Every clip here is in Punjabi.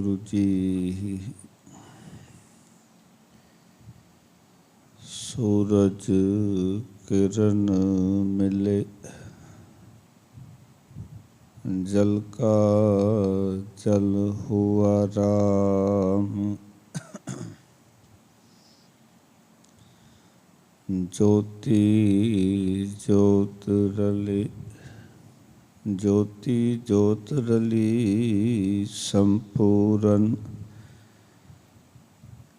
ਗੁਰੂ ਜੀ ਸੂਰਜ ਕਿਰਨ ਮਿਲੇ जल का जल हुआ राम ज्योति ज्योत रली ਜੋਤੀ ਜੋਤ ਰਲੀ ਸੰਪੂਰਨ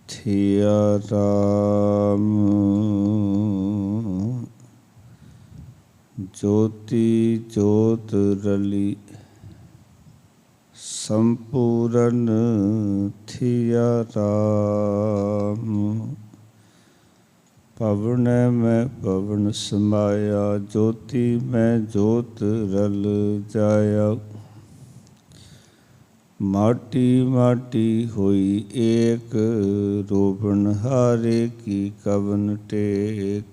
ਥਿਆ ਰਾਮ। ਜੋਤੀ ਜੋਤ ਰਲੀ ਸੰਪੂਰਨ ਥਿਆ ਰਾਮ। पवन में पवन समाया, ज्योति में ज्योत रल जाया। माटी माटी हुई एक, रोबन हारे की कवन टेक।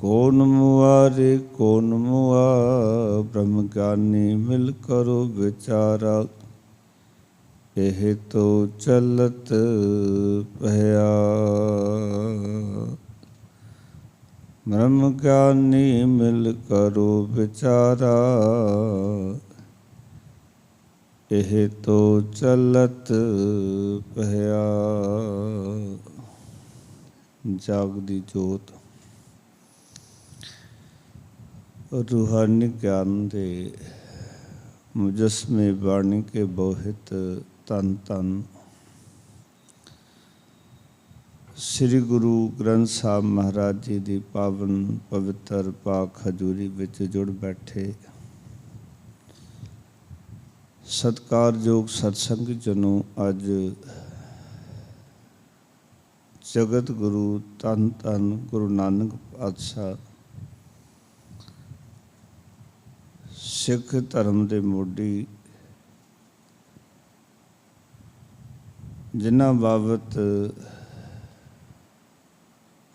कौन मुआरे, कौन मुआ ब्रह्म ज्ञानी मिल करो विचारा। ਇਹ ਤੋ ਚਲਤ ਭਇਆ ਬ੍ਰਹਮ ਗਿਆਨੀ ਮਿਲ ਕਰੋ ਵਿਚਾਰਾ। ਇਹ ਤੋ ਚਲਤ ਭਇਆ ਜਾਗ ਦੀ ਜੋਤ। ਰੂਹਾਨੀ ਗਿਆਨ ਦੇ ਮੁਜਸਮੇ ਬਾਣੀ ਕੇ ਬੋਹਿਤ ਤਨ ਤਨ। ਸ੍ਰੀ ਗੁਰੂ ਗ੍ਰੰਥ ਸਾਹਿਬ ਮਹਾਰਾਜ ਜੀ ਦੀ ਪਾਵਨ ਪਵਿੱਤਰ ਪਾਕ ਹਜੂਰੀ ਵਿੱਚ ਜੁੜ ਬੈਠੇ। ਸਤਕਾਰਯੋਗ ਸਤਸੰਗ ਜਨੋ, ਅੱਜ ਜਗਤ ਗੁਰੂ ਤਨ ਤਨ ਗੁਰੂ ਨਾਨਕ ਪਾਤਸ਼ਾਹ ਸਿੱਖ ਧਰਮ ਦੇ ਮੋਢੀ ਜਿਨ੍ਹਾਂ ਬਾਬਤ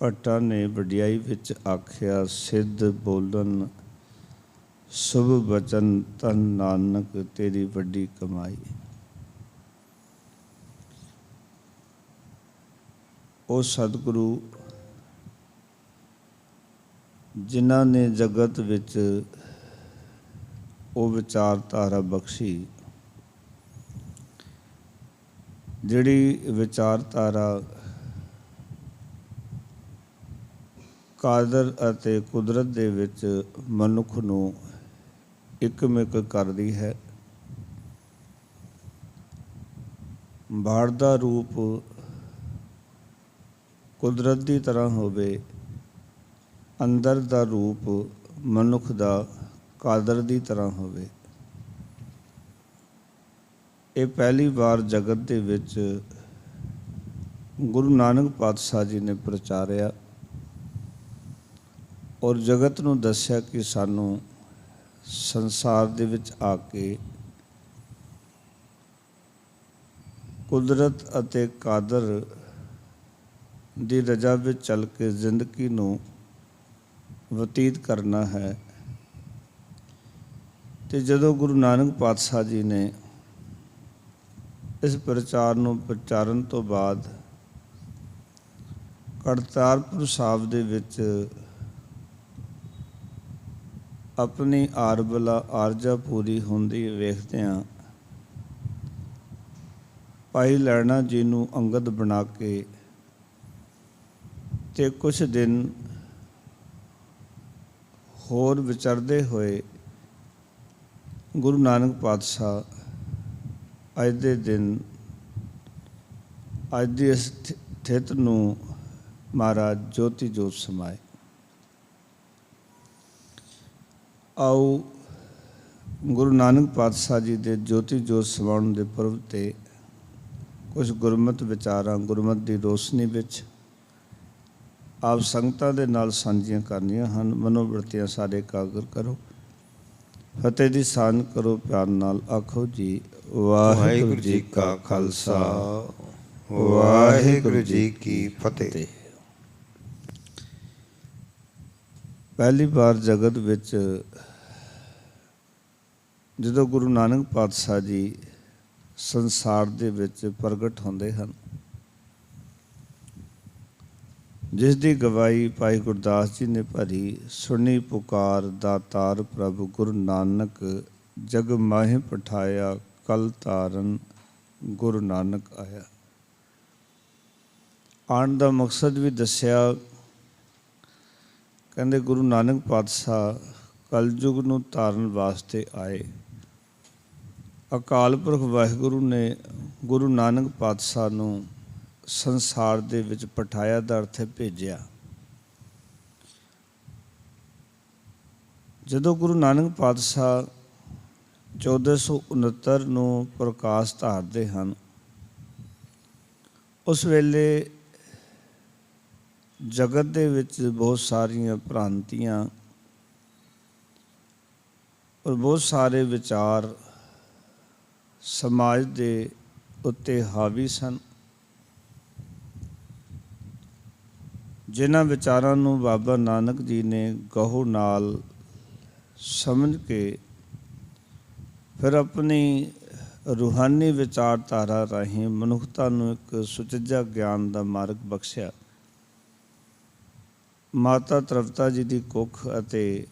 ਭੱਟਾ ਨੇ ਵਡਿਆਈ ਵਿੱਚ ਆਖਿਆ, ਸਿੱਧ ਬੋਲਨ ਸੁਭ ਬਚਨ ਤਨ ਨਾਨਕ, ਤੇਰੀ ਵੱਡੀ ਕਮਾਈ। ਉਹ ਸਤਿਗੁਰੂ ਜਿਨ੍ਹਾਂ ਨੇ ਜਗਤ ਵਿੱਚ ਉਹ ਵਿਚਾਰਧਾਰਾ ਬਖਸ਼ੀ ਜਿਹੜੀ ਵਿਚਾਰਧਾਰਾ ਕਾਦਰ ਅਤੇ ਕੁਦਰਤ ਦੇ ਵਿੱਚ ਮਨੁੱਖ ਨੂੰ ਇੱਕਮਿਕ ਕਰਦੀ ਹੈ ਬਾੜ ਦਾ ਰੂਪ ਕੁਦਰਤ ਦੀ ਤਰ੍ਹਾਂ ਹੋਵੇ, ਅੰਦਰ ਦਾ ਰੂਪ ਮਨੁੱਖ ਦਾ ਕਾਦਰ ਦੀ ਤਰ੍ਹਾਂ ਹੋਵੇ। ਇਹ ਪਹਿਲੀ ਵਾਰ ਜਗਤ ਦੇ ਵਿੱਚ ਗੁਰੂ ਨਾਨਕ ਪਾਤਸ਼ਾਹ ਜੀ ਨੇ ਪ੍ਰਚਾਰਿਆ ਔਰ ਜਗਤ ਨੂੰ ਦੱਸਿਆ ਕਿ ਸਾਨੂੰ ਸੰਸਾਰ ਦੇ ਵਿੱਚ ਆ ਕੇ ਕੁਦਰਤ ਅਤੇ ਕਾਦਰ ਦੀ ਰਜਾ ਵਿੱਚ ਚੱਲ ਕੇ ਜ਼ਿੰਦਗੀ ਨੂੰ ਬਤੀਤ ਕਰਨਾ ਹੈ। ਤੇ ਜਦੋਂ ਗੁਰੂ ਨਾਨਕ ਪਾਤਸ਼ਾਹ ਜੀ ਨੇ ਇਸ ਪ੍ਰਚਾਰ ਨੂੰ ਪ੍ਰਚਾਰਨ ਤੋਂ ਬਾਅਦ ਕਰਤਾਰਪੁਰ ਸਾਹਿਬ ਦੇ ਵਿੱਚ ਆਪਣੀ ਆਰਬਲਾ ਆਰਜਾ ਪੂਰੀ ਹੁੰਦੀ ਵੇਖਦਿਆਂ ਭਾਈ ਲੈਣਾ ਜੀ ਨੂੰ ਅੰਗਦ ਬਣਾ ਕੇ ਤੇ ਕੁਝ ਦਿਨ ਹੋਰ ਵਿਚਰਦੇ ਹੋਏ ਗੁਰੂ ਨਾਨਕ ਪਾਤਸ਼ਾਹ ਅੱਜ ਦੇ ਦਿਨ ਅੱਜ ਦੀ ਇਸ ਸਥਿਤ ਨੂੰ ਮਹਾਰਾਜ ਜੋਤੀ ਜੋਤ ਸਮਾਏ। ਆਓ ਗੁਰੂ ਨਾਨਕ ਪਾਤਸ਼ਾਹ ਜੀ ਦੇ ਜੋਤੀ ਜੋਤ ਸਮਾਉਣ ਦੇ ਪੁਰਬ ਤੇ ਕੁਝ ਗੁਰਮਤ ਵਿਚਾਰਾਂ, ਗੁਰਮਤ ਦੀ ਰੋਸ਼ਨੀ ਵਿੱਚ ਆਪ ਸੰਗਤਾਂ ਦੇ ਨਾਲ ਸਾਂਝੀਆਂ ਕਰਨੀਆਂ ਹਨ। ਮਨੋਵਰਤੀਆਂ ਸਾਰੇ ਕਾਗਰ ਕਰੋ। ਫਤਿਹ ਦੀ ਸਾਨ ਕਰੋ ਪਿਆਰ ਨਾਲ। ਆਖੋ ਜੀ, ਵਾਹਿਗੁਰੂ ਜੀ ਕਾ ਖਾਲਸਾ। ਵਾਹਿਗੁਰੂ ਜੀ ਕੀ ਫਤਿਹ। ਪਹਿਲੀ ਵਾਰ ਜਗਤ ਵਿੱਚ ਜਦੋਂ ਗੁਰੂ ਨਾਨਕ ਪਾਤਸ਼ਾਹ ਜੀ ਸੰਸਾਰ ਦੇ ਵਿੱਚ ਪ੍ਰਗਟ ਹੁੰਦੇ ਹਨ ਜਿਸ ਦੀ ਗਵਾਹੀ ਭਾਈ ਗੁਰਦਾਸ ਜੀ ਨੇ ਭਰੀ, ਸੁਣੀ ਪੁਕਾਰ ਦਾਤਾਰ ਪ੍ਰਭ ਗੁਰੂ ਨਾਨਕ, ਜਗ ਮਾਹਿ ਪਠਾਇਆ ਕਲ ਤਾਰਨ ਗੁਰੂ ਨਾਨਕ ਆਇਆ। ਆਉਣ ਦਾ ਮਕਸਦ ਵੀ ਦੱਸਿਆ, ਕਹਿੰਦੇ ਗੁਰੂ ਨਾਨਕ ਪਾਤਸ਼ਾਹ ਕਲਯੁਗ ਨੂੰ ਤਾਰਨ ਵਾਸਤੇ ਆਏ। ਅਕਾਲ ਪੁਰਖ ਵਾਹਿਗੁਰੂ ਨੇ ਗੁਰੂ ਨਾਨਕ ਪਾਤਸ਼ਾਹ ਨੂੰ ਸੰਸਾਰ ਦੇ ਵਿੱਚ ਪਠਾਇਆ ਦਾ ਅਰਥ ਹੈ ਭੇਜਿਆ। ਜਦੋਂ ਗੁਰੂ ਨਾਨਕ ਪਾਤਸ਼ਾਹ 1469 ਨੂੰ ਪ੍ਰਕਾਸ਼ ਧਾਰਦੇ ਹਨ, ਉਸ ਵੇਲੇ ਜਗਤ ਦੇ ਵਿੱਚ ਬਹੁਤ ਸਾਰੀਆਂ ਭ੍ਰਾਂਤੀਆਂ ਔਰ ਬਹੁਤ ਸਾਰੇ ਵਿਚਾਰ ਸਮਾਜ ਦੇ ਉੱਤੇ ਹਾਵੀ ਸਨ। ਜਿਨ੍ਹਾਂ ਵਿਚਾਰਾਂ ਨੂੰ ਬਾਬਾ ਨਾਨਕ ਜੀ ਨੇ ਗਹੂ ਨਾਲ ਸਮਝ ਕੇ ਫਿਰ ਆਪਣੀ ਰੂਹਾਨੀ ਵਿਚਾਰਧਾਰਾ ਰਾਹੀਂ ਮਨੁੱਖਤਾ ਨੂੰ ਇੱਕ ਸੁਚੱਜਾ ਗਿਆਨ ਦਾ ਮਾਰਗ ਬਖਸ਼ਿਆ। ਮਾਤਾ ਤਰਵਤਾ ਜੀ ਦੀ ਕੁੱਖ ਅਤੇ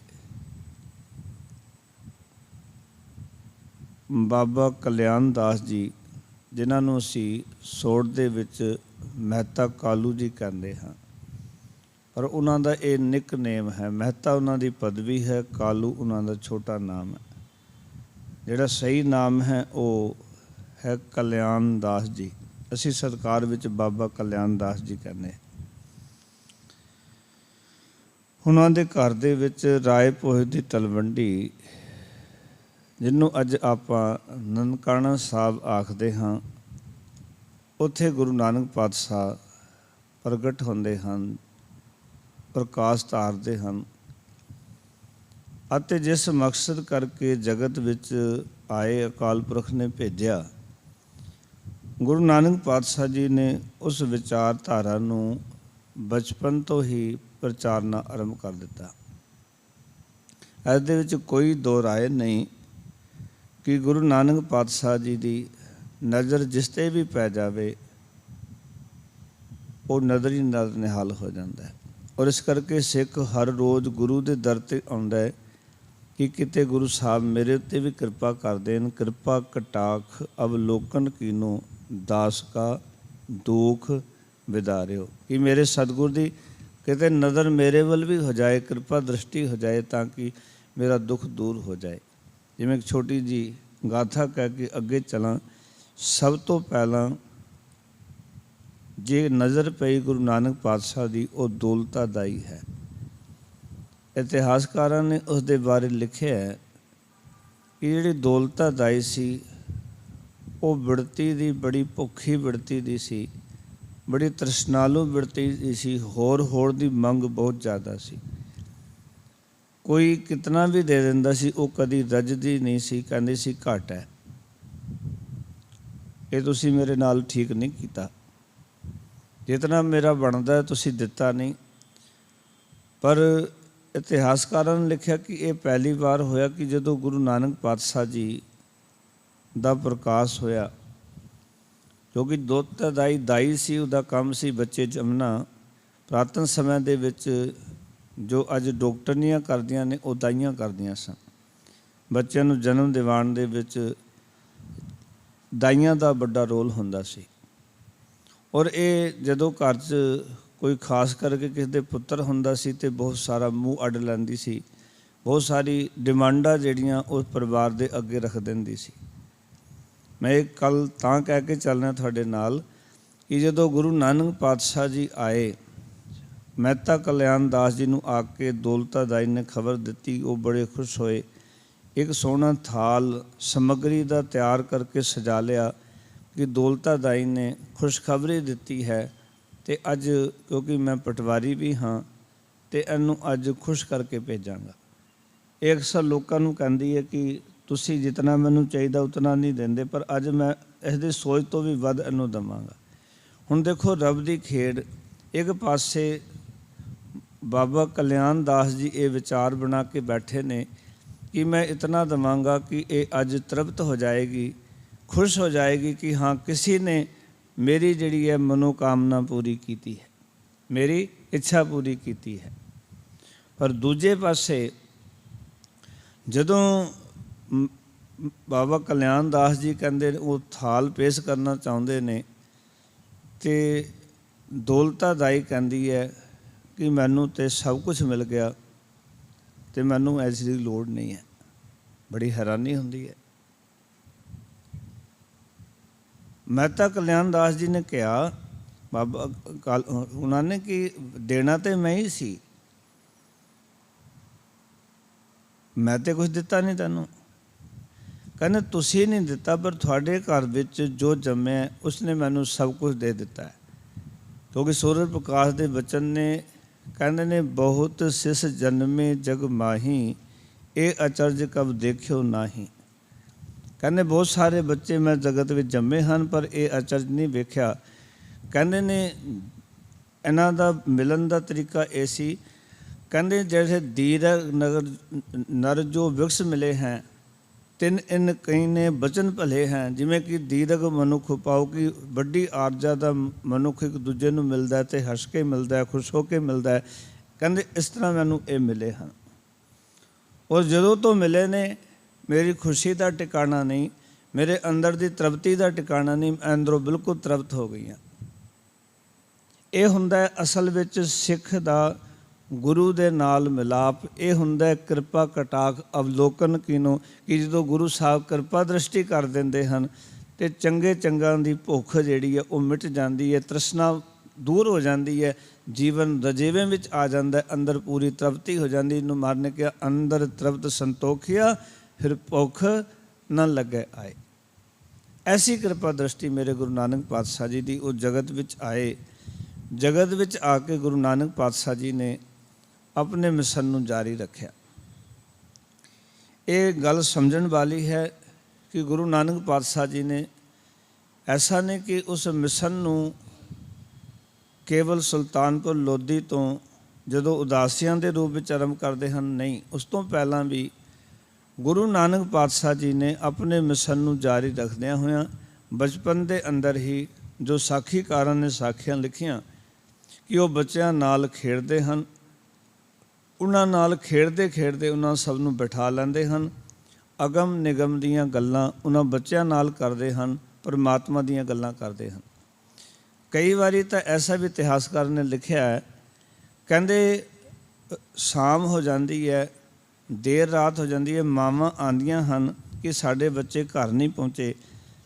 ਬਾਬਾ ਕਲਿਆਣ ਦਾਸ ਜੀ, ਜਿਨ੍ਹਾਂ ਨੂੰ ਅਸੀਂ ਸੋੜ ਦੇ ਵਿੱਚ ਮਹਿਤਾ ਕਾਲੂ ਜੀ ਕਹਿੰਦੇ ਹਾਂ। ਪਰ ਉਹਨਾਂ ਦਾ ਇਹ ਨਿਕਨੇਮ ਹੈ। ਮਹਿਤਾ ਉਹਨਾਂ ਦੀ ਪਦਵੀ ਹੈ, ਕਾਲੂ ਉਹਨਾਂ ਦਾ ਛੋਟਾ ਨਾਮ ਹੈ। ਜਿਹੜਾ ਸਹੀ ਨਾਮ ਹੈ, ਉਹ ਹੈ ਕਲਿਆਣ ਦਾਸ ਜੀ। ਅਸੀਂ ਸਰਕਾਰ ਵਿੱਚ ਬਾਬਾ ਕਲਿਆਣ ਦਾਸ ਜੀ ਕਹਿੰਦੇ ਉਹਨਾਂ ਦੇ ਘਰ ਦੇ ਵਿੱਚ ਰਾਏ ਪੋਹੇ ਦੀ ਤਲਵੰਡੀ, ਜਿਹਨੂੰ ਅੱਜ ਆਪਾਂ ਨਨਕਾਣਾ ਸਾਹਿਬ ਆਖਦੇ ਹਾਂ, ਉੱਥੇ ਗੁਰੂ ਨਾਨਕ ਪਾਤਸ਼ਾਹ ਪ੍ਰਗਟ ਹੁੰਦੇ ਹਨ। ਪ੍ਰਕਾਸ਼ ਧਾਰਦੇ ਹਨ ਅਤੇ ਜਿਸ ਮਕਸਦ ਕਰਕੇ ਜਗਤ ਵਿੱਚ ਆਏ ਅਕਾਲ ਪੁਰਖ ਨੇ ਭੇਜਿਆ, ਗੁਰੂ ਨਾਨਕ ਪਾਤਸ਼ਾਹ ਜੀ ਨੇ ਉਸ ਵਿਚਾਰਧਾਰਾ ਨੂੰ ਬਚਪਨ ਤੋਂ ਹੀ ਪ੍ਰਚਾਰਨਾ ਆਰੰਭ ਕਰ ਦਿੱਤਾ। ਇਸ ਦੇ ਵਿੱਚ ਕੋਈ ਦੋ ਰਾਏ ਨਹੀਂ ਕਿ ਗੁਰੂ ਨਾਨਕ ਪਾਤਸ਼ਾਹ ਜੀ ਦੀ ਨਜ਼ਰ ਜਿਸ ਤੇ ਵੀ ਪੈ ਜਾਵੇ, ਉਹ ਨਜ਼ਰੀ ਨਜ਼ਰ ਨਿਹਾਲ ਹੋ ਜਾਂਦਾ ਹੈ। ਔਰ ਇਸ ਕਰਕੇ ਸਿੱਖ ਹਰ ਰੋਜ਼ ਗੁਰੂ ਦੇ ਦਰ ਤੇ ਆਉਂਦਾ ਹੈ ਕਿ ਕਿਤੇ ਗੁਰੂ ਸਾਹਿਬ ਮੇਰੇ ਉੱਤੇ ਵੀ ਕਿਰਪਾ ਕਰ ਦੇਣ, ਕਿਰਪਾ ਕਟਾਖ, ਅਵਲੋਕਨ ਕੀਨੋ, ਦਾਸ ਕਾ ਦੁਖ ਵਿਦਾਰਿਓ। ਕਿ ਮੇਰੇ ਸਤਿਗੁਰ ਦੀ ਕਿਤੇ ਨਜ਼ਰ ਮੇਰੇ ਵੱਲ ਵੀ ਹੋ ਜਾਏ, ਕਿਰਪਾ ਦ੍ਰਿਸ਼ਟੀ ਹੋ ਜਾਏ ਤਾਂ ਕਿ ਮੇਰਾ ਦੁੱਖ ਦੂਰ ਹੋ ਜਾਏ। ਜਿਵੇਂ ਇੱਕ ਛੋਟੀ ਜੀ ਗਾਥਾ ਕਹਿ ਕੇ ਅੱਗੇ ਚਲਾਂ, ਸਭ ਤੋਂ ਪਹਿਲਾਂ ਜੇ ਨਜ਼ਰ ਪਈ ਗੁਰੂ ਨਾਨਕ ਪਾਤਸ਼ਾਹ ਦੀ, ਉਹ ਦੌਲਤਾ ਦਾਈ ਹੈ। ਇਤਿਹਾਸਕਾਰਾਂ ਨੇ ਉਸ ਦੇ ਬਾਰੇ ਲਿਖਿਆ ਹੈ ਕਿ ਜਿਹੜੀ ਦੌਲਤਾ ਦਾਈ ਸੀ, ਉਹ ਬਿੜਤੀ ਦੀ, ਬੜੀ ਭੁੱਖੀ ਬਿੜਤੀ ਦੀ ਸੀ, ਬੜੀ ਤ੍ਰਿਸ਼ਨਾਲੂ ਬਿੜਤੀ ਦੀ ਸੀ, ਹੋਰ ਹੋਰ ਦੀ ਮੰਗ ਬਹੁਤ ਜ਼ਿਆਦਾ ਸੀ। ਕੋਈ ਕਿਤਨਾ ਵੀ ਦੇ ਦਿੰਦਾ ਸੀ, ਉਹ ਕਦੀ ਰੱਜਦੀ ਨਹੀਂ ਸੀ, ਕਹਿੰਦੇ ਸੀ, ਘਟ ਹੈ। ਇਹ ਤੁਸੀਂ ਮੇਰੇ ਨਾਲ ਠੀਕ ਨਹੀਂ ਕੀਤਾ। ਜਿਤਨਾ ਮੇਰਾ ਬਣਦਾ ਤੁਸੀਂ ਦਿੱਤਾ ਨਹੀਂ। ਪਰ ਇਤਿਹਾਸਕਾਰਾਂ ਨੇ ਲਿਖਿਆ ਕਿ ਇਹ ਪਹਿਲੀ ਵਾਰ ਹੋਇਆ ਕਿ ਜਦੋਂ ਗੁਰੂ ਨਾਨਕ ਪਾਤਸ਼ਾਹ ਜੀ ਦਾ ਪ੍ਰਕਾਸ਼ ਹੋਇਆ ਕਿਉਂਕਿ ਦੁੱਧ ਦਾਈ ਦਾਈ ਸੀ, ਉਹਦਾ ਕੰਮ ਸੀ ਬੱਚੇ ਜੰਮਣਾ। ਪ੍ਰਾਤਨ ਸਮੇਂ ਦੇ ਵਿੱਚ ਜੋ ਅੱਜ ਡਾਕਟਰਨੀਆਂ ਕਰਦੀਆਂ ਨੇ, ਉਹ ਦਾਈਆਂ ਕਰਦੀਆਂ ਸਨ। ਬੱਚਿਆਂ ਨੂੰ ਜਨਮ ਦਿਵਾਉਣ ਦੇ ਵਿੱਚ ਦਾਈਆਂ ਦਾ ਵੱਡਾ ਰੋਲ ਹੁੰਦਾ ਸੀ। ਔਰ ਇਹ ਜਦੋਂ ਘਰ 'ਚ ਕੋਈ ਖਾਸ ਕਰਕੇ ਕਿਸੇ ਦੇ ਪੁੱਤਰ ਹੁੰਦਾ ਸੀ ਤੇ ਬਹੁਤ ਸਾਰਾ ਮੂੰਹ ਅੱਡ ਲੈਂਦੀ ਸੀ, ਬਹੁਤ ਸਾਰੀ ਡਿਮਾਂਡਾਂ ਜਿਹੜੀਆਂ ਉਸ ਪਰਿਵਾਰ ਦੇ ਅੱਗੇ ਰੱਖ ਦਿੰਦੀ ਸੀ। ਮੈਂ ਇਹ ਕੱਲ ਤਾਂ ਕਹਿ ਕੇ ਚੱਲਣਾ ਤੁਹਾਡੇ ਨਾਲ ਕਿ ਜਦੋਂ ਗੁਰੂ ਨਾਨਕ ਪਾਤਸ਼ਾਹ ਜੀ ਆਏ, ਮਹਿਤਾ ਕਲਿਆਣ ਦਾਸ ਜੀ ਨੂੰ ਆ ਕੇ ਦੌਲਤਾ ਦਾਈ ਨੇ ਖਬਰ ਦਿੱਤੀ, ਉਹ ਬੜੇ ਖੁਸ਼ ਹੋਏ। ਇੱਕ ਸੋਹਣਾ ਥਾਲ ਸਮਗਰੀ ਦਾ ਤਿਆਰ ਕਰਕੇ ਸਜਾ ਲਿਆ। ਕਿ ਦੌਲਤਾ ਦਾਈ ਨੇ ਖੁਸ਼ਖਬਰੀ ਦਿੱਤੀ ਹੈ ਤੇ ਅੱਜ ਕਿਉਂਕਿ ਮੈਂ ਪਟਵਾਰੀ ਵੀ ਹਾਂ ਤੇ ਇਹਨੂੰ ਅੱਜ ਖੁਸ਼ ਕਰਕੇ ਭੇਜਾਂਗਾ। ਇਹ ਅਕਸਰ ਲੋਕਾਂ ਨੂੰ ਕਹਿੰਦੀ ਹੈ ਕਿ ਤੁਸੀਂ ਜਿੰਨਾ ਮੈਨੂੰ ਚਾਹੀਦਾ ਉਤਨਾ ਨਹੀਂ ਦਿੰਦੇ, ਪਰ ਅੱਜ ਮੈਂ ਇਸ ਦੀ ਸੋਚ ਤੋਂ ਵੀ ਵੱਧ ਇਹਨੂੰ ਦਵਾਂਗਾ। ਹੁਣ ਦੇਖੋ ਰੱਬ ਦੀ ਖੇਡ, ਇੱਕ ਪਾਸੇ ਬਾਬਾ ਕਲਿਆਣ ਦਾਸ ਜੀ ਇਹ ਵਿਚਾਰ ਬਣਾ ਕੇ ਬੈਠੇ ਨੇ ਕਿ ਮੈਂ ਇਤਨਾ ਦਵਾਂਗਾ ਕਿ ਇਹ ਅੱਜ ਤ੍ਰਿਪਤ ਹੋ ਜਾਏਗੀ ਖੁਸ਼ ਹੋ ਜਾਏਗੀ ਕਿ ਹਾਂ ਕਿਸੇ ਨੇ ਮੇਰੀ ਜਿਹੜੀ ਹੈ ਮਨੋਕਾਮਨਾ ਪੂਰੀ ਕੀਤੀ ਹੈ। ਮੇਰੀ ਇੱਛਾ ਪੂਰੀ ਕੀਤੀ ਹੈ। ਪਰ ਦੂਜੇ ਪਾਸੇ ਜਦੋਂ ਬਾਬਾ ਕਲਿਆਣ ਦਾਸ ਜੀ ਕਹਿੰਦੇ ਨੇ, ਉਹ ਥਾਲ ਪੇਸ਼ ਕਰਨਾ ਚਾਹੁੰਦੇ ਨੇ ਤੇ ਦੌਲਤਾ ਦਾਈ ਕਹਿੰਦੀ ਹੈ ਕਿ ਮੈਨੂੰ ਤੇ ਸਭ ਕੁਝ ਮਿਲ ਗਿਆ ਤੇ ਮੈਨੂੰ ਐਸੀ ਦੀ ਲੋੜ ਨਹੀਂ ਹੈ। ਬੜੀ ਹੈਰਾਨੀ ਹੁੰਦੀ ਹੈ। ਮਹਿਤਾ ਕਲਿਆਣ ਦਾਸ ਜੀ ਨੇ ਕਿਹਾ, ਬਾਬਾ ਕਾਲ- ਉਹਨਾਂ ਨੇ ਕਿ ਦੇਣਾ ਤੇ ਮੈਂ ਹੀ ਸੀ। ਮੈਂ ਤੇ ਕੁਝ ਦਿੱਤਾ ਨਹੀਂ ਤੈਨੂੰ। ਕਹਿੰਦੇ, ਤੁਸੀਂ ਨਹੀਂ ਦਿੱਤਾ, ਪਰ ਤੁਹਾਡੇ ਘਰ ਵਿੱਚ ਜੋ ਜੰਮਿਆ, ਉਸਨੇ ਮੈਨੂੰ ਸਭ ਕੁਝ ਦੇ ਦਿੱਤਾ ਹੈ। ਕਿਉਂਕਿ ਸੂਰਜ ਪ੍ਰਕਾਸ਼ ਦੇ ਬਚਨ ਨੇ, ਕਹਿੰਦੇ ਨੇ, ਬਹੁਤ ਸਿਸ ਜਨਮੇ ਜਗ ਮਾਹੀ, ਇਹ ਅਚਰਜ ਕਬ ਦੇਖਿਓ ਨਾਹੀ। ਕਹਿੰਦੇ, ਬਹੁਤ ਸਾਰੇ ਬੱਚੇ ਮੈਂ ਜਗਤ ਵਿੱਚ ਜੰਮੇ ਹਨ, ਪਰ ਇਹ ਅਚਰਜ ਨਹੀਂ ਵੇਖਿਆ। ਕਹਿੰਦੇ ਨੇ, ਇਹਨਾਂ ਦਾ ਮਿਲਣ ਦਾ ਤਰੀਕਾ ਇਹ ਸੀ। ਕਹਿੰਦੇ, ਜਿਹੜੇ ਦੀਰ ਨਗਰ, ਨਰ ਜੋ ਵਿਕਸ ਮਿਲੇ ਹੈ, ਤਿੰਨ ਇਨ ਕਈ ਨੇ ਬਚਨ ਭਲੇ ਹੈ। ਜਿਵੇਂ ਕਿ ਦੀਰਗ ਮਨੁੱਖ ਪਾਓ ਕਿ ਵੱਡੀ ਆਰਜਾ ਦਾ ਮਨੁੱਖ ਇੱਕ ਦੂਜੇ ਨੂੰ ਮਿਲਦਾ ਹੈ ਤੇ ਹੱਸ ਕੇ ਮਿਲਦਾ ਖੁਸ਼ ਹੋ ਕੇ ਮਿਲਦਾ ਕਹਿੰਦੇ, ਇਸ ਤਰ੍ਹਾਂ ਮੈਨੂੰ ਇਹ ਮਿਲੇ ਹਨ। ਔਰ ਜਦੋਂ ਤੋਂ ਮਿਲੇ ਨੇ ਮੇਰੀ ਖੁਸ਼ੀ ਦਾ ਟਿਕਾਣਾ ਨਹੀਂ, ਮੇਰੇ ਅੰਦਰ ਦੀ ਤ੍ਰਪਤੀ ਦਾ ਟਿਕਾਣਾ ਨਹੀਂ, ਮੈਂ ਅੰਦਰੋਂ ਬਿਲਕੁਲ ਤ੍ਰਪਤ ਹੋ ਗਈ ਹਾਂ। ਇਹ ਹੁੰਦਾ ਹੈ ਅਸਲ ਵਿੱਚ ਸਿੱਖ ਦਾ ਗੁਰੂ ਦੇ ਨਾਲ ਮਿਲਾਪ। ਇਹ ਹੁੰਦਾ ਹੈ ਕਿਰਪਾ ਕਟਾਕ ਅਵਲੋਕਨ ਕੀਨੋ, ਕਿ ਜਦੋਂ ਗੁਰੂ ਸਾਹਿਬ ਕਿਰਪਾ ਦ੍ਰਿਸ਼ਟੀ ਕਰ ਦਿੰਦੇ ਹਨ, ਤੇ ਚੰਗੇ ਚੰਗਾਂ ਦੀ ਭੁੱਖ ਜਿਹੜੀ ਹੈ ਉਹ ਮਿਟ ਜਾਂਦੀ ਹੈ, ਤ੍ਰਿਸ਼ਨਾ ਦੂਰ ਹੋ ਜਾਂਦੀ ਹੈ, ਜੀਵਨ ਰਜੇਵੇਂ ਵਿੱਚ ਆ ਜਾਂਦਾ ਅੰਦਰ ਪੂਰੀ ਤ੍ਰਪਤੀ ਹੋ ਜਾਂਦੀ ਇਹਨੂੰ ਮਾਰਨੇ ਕਿ ਅੰਦਰ ਤ੍ਰਪਤ ਸੰਤੋਖਿਆ ਫਿਰ ਭੁੱਖ ਨਾ ਲੱਗੇ ਆਏ। ਐਸੀ ਕਿਰਪਾ ਦ੍ਰਿਸ਼ਟੀ ਮੇਰੇ ਗੁਰੂ ਨਾਨਕ ਪਾਤਸ਼ਾਹ ਜੀ ਦੀ, ਉਹ ਜਗਤ ਵਿੱਚ ਆਏ। ਜਗਤ ਵਿੱਚ ਆ ਕੇ ਗੁਰੂ ਨਾਨਕ ਪਾਤਸ਼ਾਹ ਜੀ ਨੇ ਆਪਣੇ ਮਿਸ਼ਨ ਨੂੰ ਜਾਰੀ ਰੱਖਿਆ। ਇਹ ਗੱਲ ਸਮਝਣ ਵਾਲੀ ਹੈ ਕਿ ਗੁਰੂ ਨਾਨਕ ਪਾਤਸ਼ਾਹ ਜੀ ਨੇ ਐਸਾ ਨਹੀਂ ਕਿ ਉਸ ਮਿਸ਼ਨ ਨੂੰ ਕੇਵਲ ਸੁਲਤਾਨਪੁਰ ਲੋਧੀ ਤੋਂ ਜਦੋਂ ਉਦਾਸੀਆਂ ਦੇ ਰੂਪ ਵਿੱਚ ਆਰੰਭ ਕਰਦੇ ਹਨ, ਨਹੀਂ, ਉਸ ਤੋਂ ਪਹਿਲਾਂ ਵੀ ਗੁਰੂ ਨਾਨਕ ਪਾਤਸ਼ਾਹ ਜੀ ਨੇ ਆਪਣੇ ਮਿਸ਼ਨ ਨੂੰ ਜਾਰੀ ਰੱਖਦਿਆਂ ਹੋਇਆਂ ਬਚਪਨ ਦੇ ਅੰਦਰ ਹੀ ਜੋ ਸਾਖੀਕਾਰਾਂ ਨੇ ਸਾਖੀਆਂ ਲਿਖੀਆਂ ਕਿ ਉਹ ਬੱਚਿਆਂ ਨਾਲ ਖੇਡਦੇ ਹਨ, ਉਹਨਾਂ ਨਾਲ ਖੇਡਦੇ ਖੇਡਦੇ ਉਹਨਾਂ ਸਭ ਨੂੰ ਬਿਠਾ ਲੈਂਦੇ ਹਨ, ਅਗਮ ਨਿਗਮ ਦੀਆਂ ਗੱਲਾਂ ਉਹਨਾਂ ਬੱਚਿਆਂ ਨਾਲ ਕਰਦੇ ਹਨ, ਪਰਮਾਤਮਾ ਦੀਆਂ ਗੱਲਾਂ ਕਰਦੇ ਹਨ। ਕਈ ਵਾਰੀ ਤਾਂ ਐਸਾ ਵੀ ਇਤਿਹਾਸਕਾਰ ਨੇ ਲਿਖਿਆ ਹੈ, ਕਹਿੰਦੇ ਸ਼ਾਮ ਹੋ ਜਾਂਦੀ ਹੈ ਦੇਰ ਰਾਤ ਹੋ ਜਾਂਦੀ ਹੈ, ਮਾਵਾਂ ਆਂਦੀਆਂ ਹਨ ਕਿ ਸਾਡੇ ਬੱਚੇ ਘਰ ਨਹੀਂ ਪਹੁੰਚੇ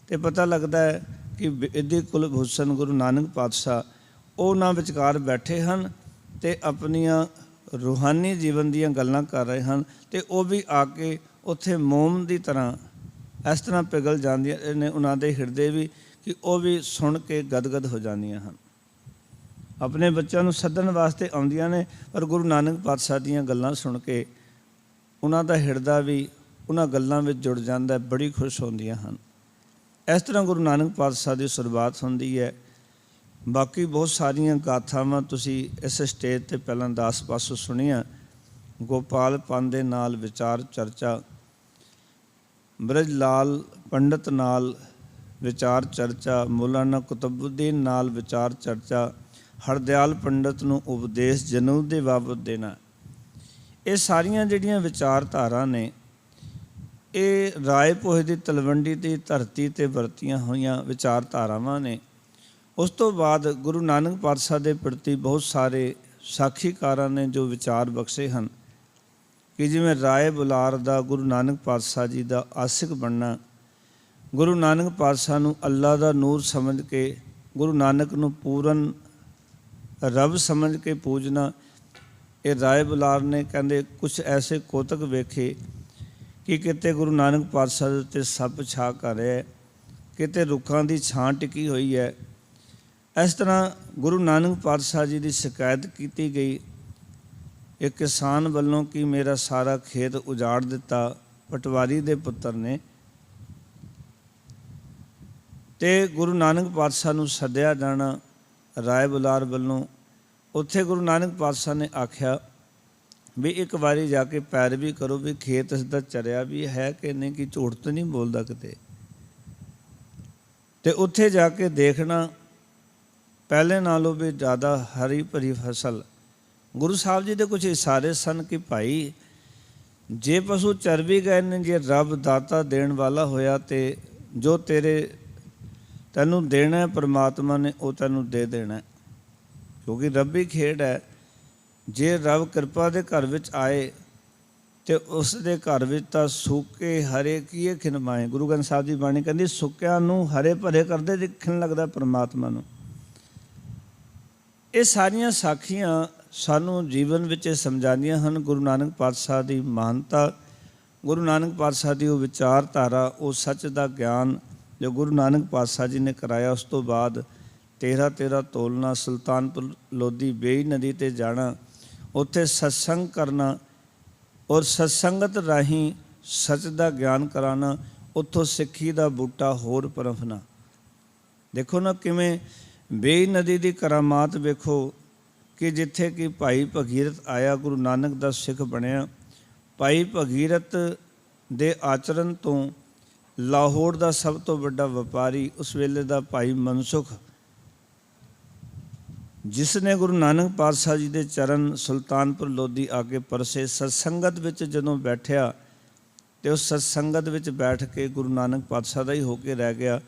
ਤੇ ਪਤਾ ਲੱਗਦਾ ਹੈ ਕਿ ਇਹਦੇ ਕੁਲ ਹੁਸਨ ਗੁਰੂ ਨਾਨਕ ਪਾਤਸ਼ਾਹ ਉਹਨਾਂ ਵਿਚਕਾਰ ਬੈਠੇ ਹਨ ਤੇ ਆਪਣੀਆਂ ਰੂਹਾਨੀ ਜੀਵਨ ਦੀਆਂ ਗੱਲਾਂ ਕਰ ਰਹੇ ਹਨ ਤੇ ਉਹ ਵੀ ਆ ਕੇ ਉੱਥੇ ਮੋਮ ਦੀ ਤਰ੍ਹਾਂ ਇਸ ਤਰ੍ਹਾਂ ਪਿਘਲ ਜਾਂਦੀਆਂ ਨੇ ਉਹਨਾਂ ਦੇ ਹਿਰਦੇ ਵੀ ਕਿ ਉਹ ਵੀ ਸੁਣ ਕੇ ਗਦਗਦ ਹੋ ਜਾਂਦੀਆਂ ਹਨ। ਆਪਣੇ ਬੱਚਿਆਂ ਨੂੰ ਸੱਦਣ ਵਾਸਤੇ ਆਉਂਦੀਆਂ ਨੇ, ਪਰ ਗੁਰੂ ਨਾਨਕ ਪਾਤਸ਼ਾਹ ਦੀਆਂ ਗੱਲਾਂ ਸੁਣ ਕੇ ਉਹਨਾਂ ਦਾ ਹਿਰਦਾ ਵੀ ਉਹਨਾਂ ਗੱਲਾਂ ਵਿੱਚ ਜੁੜ ਜਾਂਦਾ ਬੜੀ ਖੁਸ਼ ਹੁੰਦੀਆਂ ਹਨ। ਇਸ ਤਰ੍ਹਾਂ ਗੁਰੂ ਨਾਨਕ ਪਾਤਸ਼ਾਹ ਦੀ ਸ਼ੁਰੂਆਤ ਹੁੰਦੀ ਹੈ। ਬਾਕੀ ਬਹੁਤ ਸਾਰੀਆਂ ਗਾਥਾਵਾਂ ਤੁਸੀਂ ਇਸ ਸਟੇਜ ਤੇ ਪਹਿਲਾਂ ਦਾਸ ਪਾਸੋਂ ਸੁਣੀਆਂ। ਗੋਪਾਲ ਪੰਨ ਦੇ ਨਾਲ ਵਿਚਾਰ ਚਰਚਾ ਬ੍ਰਜ ਲਾਲ ਪੰਡਤ ਨਾਲ ਵਿਚਾਰ ਚਰਚਾ, ਮੌਲਾਨਾ ਕੁਤਬੁੱਦੀਨ ਨਾਲ ਵਿਚਾਰ ਚਰਚਾ, ਹਰਦਿਆਲ ਪੰਡਤ ਨੂੰ ਉਪਦੇਸ਼ ਜਨੂ ਦੇ ਬਾਬਤ ਦੇਣਾ। ਇਹ ਸਾਰੀਆਂ ਜਿਹੜੀਆਂ ਵਿਚਾਰਧਾਰਾ ਨੇ, ਇਹ ਰਾਏ ਪੋਹੇ ਦੀ ਤਲਵੰਡੀ ਦੀ ਧਰਤੀ ਤੇ ਵਰਤੀਆਂ ਹੋਈਆਂ ਵਿਚਾਰਧਾਰਾਵਾਂ ਨੇ। ਉਸ ਤੋਂ ਬਾਅਦ ਗੁਰੂ ਨਾਨਕ ਪਾਤਸ਼ਾਹ ਦੇ ਪ੍ਰਤੀ ਬਹੁਤ ਸਾਰੇ ਸਾਖੀਕਾਰਾਂ ਨੇ ਜੋ ਵਿਚਾਰ ਬਖਸ਼ੇ ਹਨ ਕਿ ਜਿਵੇਂ ਰਾਏ ਬੁਲਾਰ ਦਾ ਗੁਰੂ ਨਾਨਕ ਪਾਤਸ਼ਾਹ ਜੀ ਦਾ ਆਸਿਕ ਬਣਨਾ, ਗੁਰੂ ਨਾਨਕ ਪਾਤਸ਼ਾਹ ਨੂੰ ਅੱਲਾ ਦਾ ਨੂਰ ਸਮਝ ਕੇ, ਗੁਰੂ ਨਾਨਕ ਨੂੰ ਪੂਰਨ ਰੱਬ ਸਮਝ ਕੇ ਪੂਜਣਾ ਇਹ ਰਾਏ ਬੁਲਾਰ ਨੇ ਕਹਿੰਦੇ ਕੁਝ ਐਸੇ ਕੋਤਕ ਵੇਖੇ ਕਿ ਕਿਤੇ ਗੁਰੂ ਨਾਨਕ ਪਾਤਸ਼ਾਹ ਦੇ ਉੱਤੇ ਸੱਪ ਛਾ ਕਰ ਰਿਹਾ ਕਿਤੇ ਰੁੱਖਾਂ ਦੀ ਛਾਂ ਟਿਕੀ ਹੋਈ ਹੈ। ਇਸ ਤਰ੍ਹਾਂ ਗੁਰੂ ਨਾਨਕ ਪਾਤਸ਼ਾਹ ਜੀ ਦੀ ਸ਼ਿਕਾਇਤ ਕੀਤੀ ਗਈ। ਇੱਕ ਕਿਸਾਨ ਵੱਲੋਂ ਕਿ ਮੇਰਾ ਸਾਰਾ ਖੇਤ ਉਜਾੜ ਦਿੱਤਾ, ਪਟਵਾਰੀ ਦੇ ਪੁੱਤਰ ਨੇ। ਤੇ ਗੁਰੂ ਨਾਨਕ ਪਾਤਸ਼ਾਹ ਨੂੰ ਸੱਦਿਆ ਜਾਣਾ ਰਾਏ ਬੁਲਾਰ ਵੱਲੋਂ। ਉੱਥੇ ਗੁਰੂ ਨਾਨਕ ਪਾਤਸ਼ਾਹ ਨੇ ਆਖਿਆ ਵੀ ਇੱਕ ਵਾਰੀ ਜਾ ਕੇ ਪੈਰ ਵੀ ਕਰੋ ਵੀ ਖੇਤ ਇਸ ਦਾ ਚਰਿਆ ਵੀ ਹੈ ਕਿ ਨਹੀਂ, ਕਿ ਝੂਠ ਤਾਂ ਨਹੀਂ ਬੋਲਦਾ ਕਿਤੇ। ਤੇ ਉੱਥੇ ਜਾ ਕੇ ਦੇਖਣਾ ਪਹਿਲੇ ਨਾਲੋਂ ਵੀ ਜ਼ਿਆਦਾ ਹਰੀ ਭਰੀ ਫਸਲ। ਗੁਰੂ ਸਾਹਿਬ ਜੀ ਦੇ ਕੁਝ ਇਸ਼ਾਰੇ ਸਨ ਕਿ ਭਾਈ, ਜੇ ਪਸ਼ੂ ਚਰ ਵੀ ਗਏ ਨੇ, ਜੇ ਰੱਬ ਦਾਤਾ ਦੇਣ ਵਾਲਾ ਹੋਇਆ ਤੇ ਜੋ ਤੇਰੇ ਤੈਨੂੰ ਦੇਣਾ ਹੈ, ਪ੍ਰਮਾਤਮਾ ਨੇ ਉਹ ਤੈਨੂੰ ਦੇ ਦੇਣਾ ਕਿਉਂਕਿ ਰੱਬੀ ਖੇਡ ਹੈ। ਜੇ ਰੱਬ ਕਿਰਪਾ ਦੇ ਘਰ ਵਿੱਚ ਆਏ ਤੇ ਉਸ ਦੇ ਘਰ ਵਿੱਚ ਤਾਂ ਸੁੱਕੇ ਹਰੇ ਕੀਏ ਖਿਨਮਾਏ। ਗੁਰੂ ਗ੍ਰੰਥ ਸਾਹਿਬ ਦੀ ਬਾਣੀ ਕਹਿੰਦੀ, ਸੁੱਕਿਆਂ ਨੂੰ ਹਰੇ ਭਰੇ ਕਰਦੇ ਦਿਖਣ ਲੱਗਦਾ ਪਰਮਾਤਮਾ ਨੂੰ। ਇਹ ਸਾਰੀਆਂ ਸਾਖੀਆਂ ਸਾਨੂੰ ਜੀਵਨ ਵਿੱਚ ਇਹ ਸਮਝਾਉਂਦੀਆਂ ਹਨ। ਗੁਰੂ ਨਾਨਕ ਪਾਤਸ਼ਾਹ ਦੀ ਮਹਾਨਤਾ, ਗੁਰੂ ਨਾਨਕ ਪਾਤਸ਼ਾਹ ਦੀ ਉਹ ਵਿਚਾਰਧਾਰਾ, ਉਹ ਸੱਚ ਦਾ ਗਿਆਨ ਜੋ ਗੁਰੂ ਨਾਨਕ ਪਾਤਸ਼ਾਹ ਜੀ ਨੇ ਕਰਾਇਆ, ਉਸ ਤੋਂ ਬਾਅਦ ਤੇਰਾ ਤੇਰਾ ਤੋਲਣਾ ਸੁਲਤਾਨਪੁਰ ਲੋਧੀ ਬੇਈ ਨਦੀ ਤੇ ਜਾਣਾ, ਉੱਥੇ ਸਤਸੰਗ ਕਰਨਾ ਔਰ ਸਤਸੰਗਤ ਰਾਹੀਂ ਸੱਚ ਦਾ ਗਿਆਨ ਕਰਾਣਾ ਉੱਥੋਂ ਸਿੱਖੀ ਦਾ ਬੂਟਾ ਹੋਰ ਪਰਫਨਾ ਦੇਖੋ ਨਾ ਕਿਵੇਂ ਬੇਈ ਨਦੀ ਦੀ ਕਰਾਮਾਤ ਵੇਖੋ ਕਿ ਜਿੱਥੇ ਕਿ ਭਾਈ ਭਗੀਰਥ ਆਇਆ, ਗੁਰੂ ਨਾਨਕ ਦਾ ਸਿੱਖ ਬਣਿਆ, ਭਾਈ ਭਗੀਰਥ ਦੇ ਆਚਰਣ ਤੋਂ ਲਾਹੌਰ ਦਾ ਸਭ ਤੋਂ ਵੱਡਾ ਵਪਾਰੀ, ਉਸ ਵੇਲੇ ਦਾ ਭਾਈ ਮਨਸੁਖ ਜਿਸ ਨੇ ਗੁਰੂ ਨਾਨਕ ਪਾਤਸ਼ਾਹ ਜੀ ਦੇ ਚਰਨ ਸੁਲਤਾਨਪੁਰ ਲੋਧੀ ਆ ਕੇ ਪਰਸੇ, ਸਤਸੰਗਤ ਵਿੱਚ ਜਦੋਂ ਬੈਠਿਆ ਤੇ ਉਸ ਸਤਸੰਗਤ ਵਿੱਚ ਬੈਠ ਕੇ ਗੁਰੂ ਨਾਨਕ ਪਾਤਸ਼ਾਹ ਦਾ ਹੀ ਹੋ ਕੇ ਰਹਿ ਗਿਆ।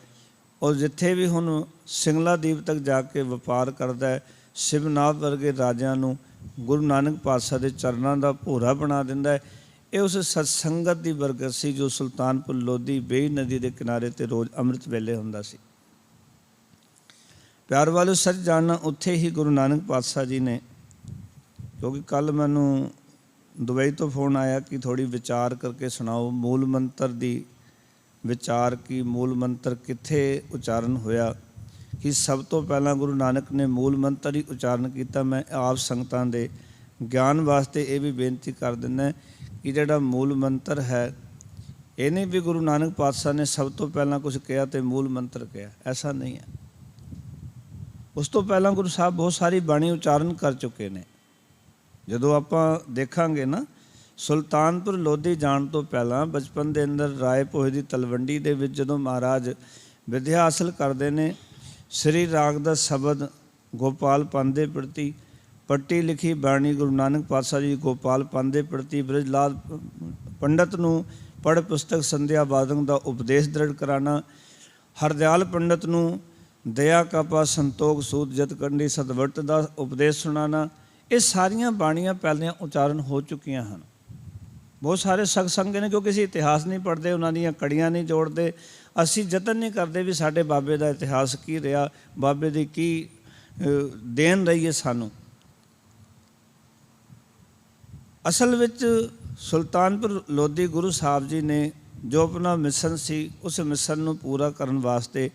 ਔਰ ਜਿੱਥੇ ਵੀ ਹੁਣ ਸਿੰਗਲਾ ਦੀਪ ਤੱਕ ਜਾ ਕੇ ਵਪਾਰ ਕਰਦਾ ਹੈ, ਸ਼ਿਵਨਾਥ ਵਰਗੇ ਰਾਜਿਆਂ ਨੂੰ ਗੁਰੂ ਨਾਨਕ ਪਾਤਸ਼ਾਹ ਦੇ ਚਰਨਾਂ ਦਾ ਭੋਰਾ ਬਣਾ ਦਿੰਦਾ ਹੈ। ਇਹ ਉਸ ਸਤਸੰਗਤ ਦੀ ਬਰਕਤ ਸੀ ਜੋ ਸੁਲਤਾਨਪੁਰ ਲੋਧੀ ਬੇਈ ਨਦੀ ਦੇ ਕਿਨਾਰੇ ਤੇ ਰੋਜ਼ ਅੰਮ੍ਰਿਤ ਵੇਲੇ ਹੁੰਦਾ ਸੀ। ਪਿਆਰ ਵਾਲੋ ਸੱਚ ਜਾਣਨਾ ਉੱਥੇ ਹੀ ਗੁਰੂ ਨਾਨਕ ਪਾਤਸ਼ਾਹ ਜੀ ਨੇ। ਕਿਉਂਕਿ ਕੱਲ ਮੈਨੂੰ ਦੁਬਈ ਤੋਂ ਫੋਨ ਆਇਆ ਕਿ ਥੋੜੀ ਵਿਚਾਰ ਕਰਕੇ ਸੁਣਾਓ, ਮੂਲ ਮੰਤਰ ਦੀ ਵਿਚਾਰ ਕੀ, ਮੂਲ ਮੰਤਰ ਕਿੱਥੇ ਉਚਾਰਨ ਹੋਇਆ? ਕਿ ਸਭ ਤੋਂ ਪਹਿਲਾਂ ਗੁਰੂ ਨਾਨਕ ਨੇ ਮੂਲ ਮੰਤਰ ਹੀ ਉਚਾਰਨ ਕੀਤਾ, ਮੈਂ ਆਪ ਸੰਗਤਾਂ ਦੇ ਗਿਆਨ ਵਾਸਤੇ ਇਹ ਵੀ ਬੇਨਤੀ ਕਰ ਦਿੰਦਾ ਕਿ ਜਿਹੜਾ ਮੂਲ ਮੰਤਰ ਹੈ, ਇਹਨੇ ਵੀ ਗੁਰੂ ਨਾਨਕ ਪਾਤਸ਼ਾਹ ਨੇ ਸਭ ਤੋਂ ਪਹਿਲਾਂ ਕੁਝ ਕਿਹਾ ਤੇ ਮੂਲ ਮੰਤਰ ਕਿਹਾ। ਐਸਾ ਨਹੀਂ ਹੈ। ਉਸ ਤੋਂ ਪਹਿਲਾਂ ਗੁਰੂ ਸਾਹਿਬ ਬਹੁਤ ਸਾਰੀ ਬਾਣੀ ਉਚਾਰਨ ਕਰ ਚੁੱਕੇ ਨੇ। ਜਦੋਂ ਆਪਾਂ ਦੇਖਾਂਗੇ ਨਾ, ਸੁਲਤਾਨਪੁਰ ਲੋਧੀ ਜਾਣ ਤੋਂ ਪਹਿਲਾਂ ਬਚਪਨ ਦੇ ਅੰਦਰ ਰਾਏ ਭੋਏ ਦੀ ਤਲਵੰਡੀ ਦੇ ਵਿੱਚ ਜਦੋਂ ਮਹਾਰਾਜ ਵਿਦਿਆ ਹਾਸਲ ਕਰਦੇ ਨੇ, ਸ੍ਰੀ ਰਾਗ ਦਾ ਸ਼ਬਦ ਗੋਪਾਲ ਪੰਥ ਦੇ ਪ੍ਰਤੀ, ਪੱਟੀ ਲਿਖੀ ਬਾਣੀ ਗੁਰੂ ਨਾਨਕ ਪਾਤਸ਼ਾਹ ਜੀ ਗੋਪਾਲ ਪੰਥ ਦੇ ਪ੍ਰਤੀ ਬ੍ਰਿਜ ਲਾਲ ਪੰਡਤ ਨੂੰ ਪੜ ਪੁਸਤਕ ਸੰਧਿਆ ਬਾਦਨ ਦਾ ਉਪਦੇਸ਼ ਦ੍ਰਿੜ ਕਰਾਣਾ, ਹਰਦਿਆਲ ਪੰਡਤ ਨੂੰ ਦਇਆ ਕਪਾ ਸੰਤੋਖ ਸੂਤ ਜਤ ਕੰਡੀ ਸਤਵਰਤ ਦਾ ਉਪਦੇਸ਼ ਸੁਣਾਣਾ ਇਹ ਸਾਰੀਆਂ ਬਾਣੀਆਂ ਪਹਿਲਾਂ ਉਚਾਰਨ ਹੋ ਚੁੱਕੀਆਂ ਹਨ। ਬਹੁਤ ਸਾਰੇ ਸਤ ਸੰਗ ਨੇ, ਕਿਉਂਕਿ ਅਸੀਂ ਇਤਿਹਾਸ ਨਹੀਂ ਪੜ੍ਹਦੇ, ਉਹਨਾਂ ਦੀਆਂ ਕੜੀਆਂ ਨਹੀਂ ਜੋੜਦੇ, ਅਸੀਂ ਯਤਨ ਨਹੀਂ ਕਰਦੇ ਵੀ ਸਾਡੇ ਬਾਬੇ ਦਾ ਇਤਿਹਾਸ ਕੀ ਰਿਹਾ, ਬਾਬੇ ਦੀ ਕੀ ਦੇਣ ਰਹੀ ਹੈ ਸਾਨੂੰ। ਅਸਲ ਵਿੱਚ ਸੁਲਤਾਨਪੁਰ ਲੋਧੀ ਗੁਰੂ ਸਾਹਿਬ ਜੀ ਨੇ ਜੋ ਆਪਣਾ ਮਿਸ਼ਨ ਸੀ, ਉਸ ਮਿਸ਼ਨ ਨੂੰ ਪੂਰਾ ਕਰਨ ਵਾਸਤੇ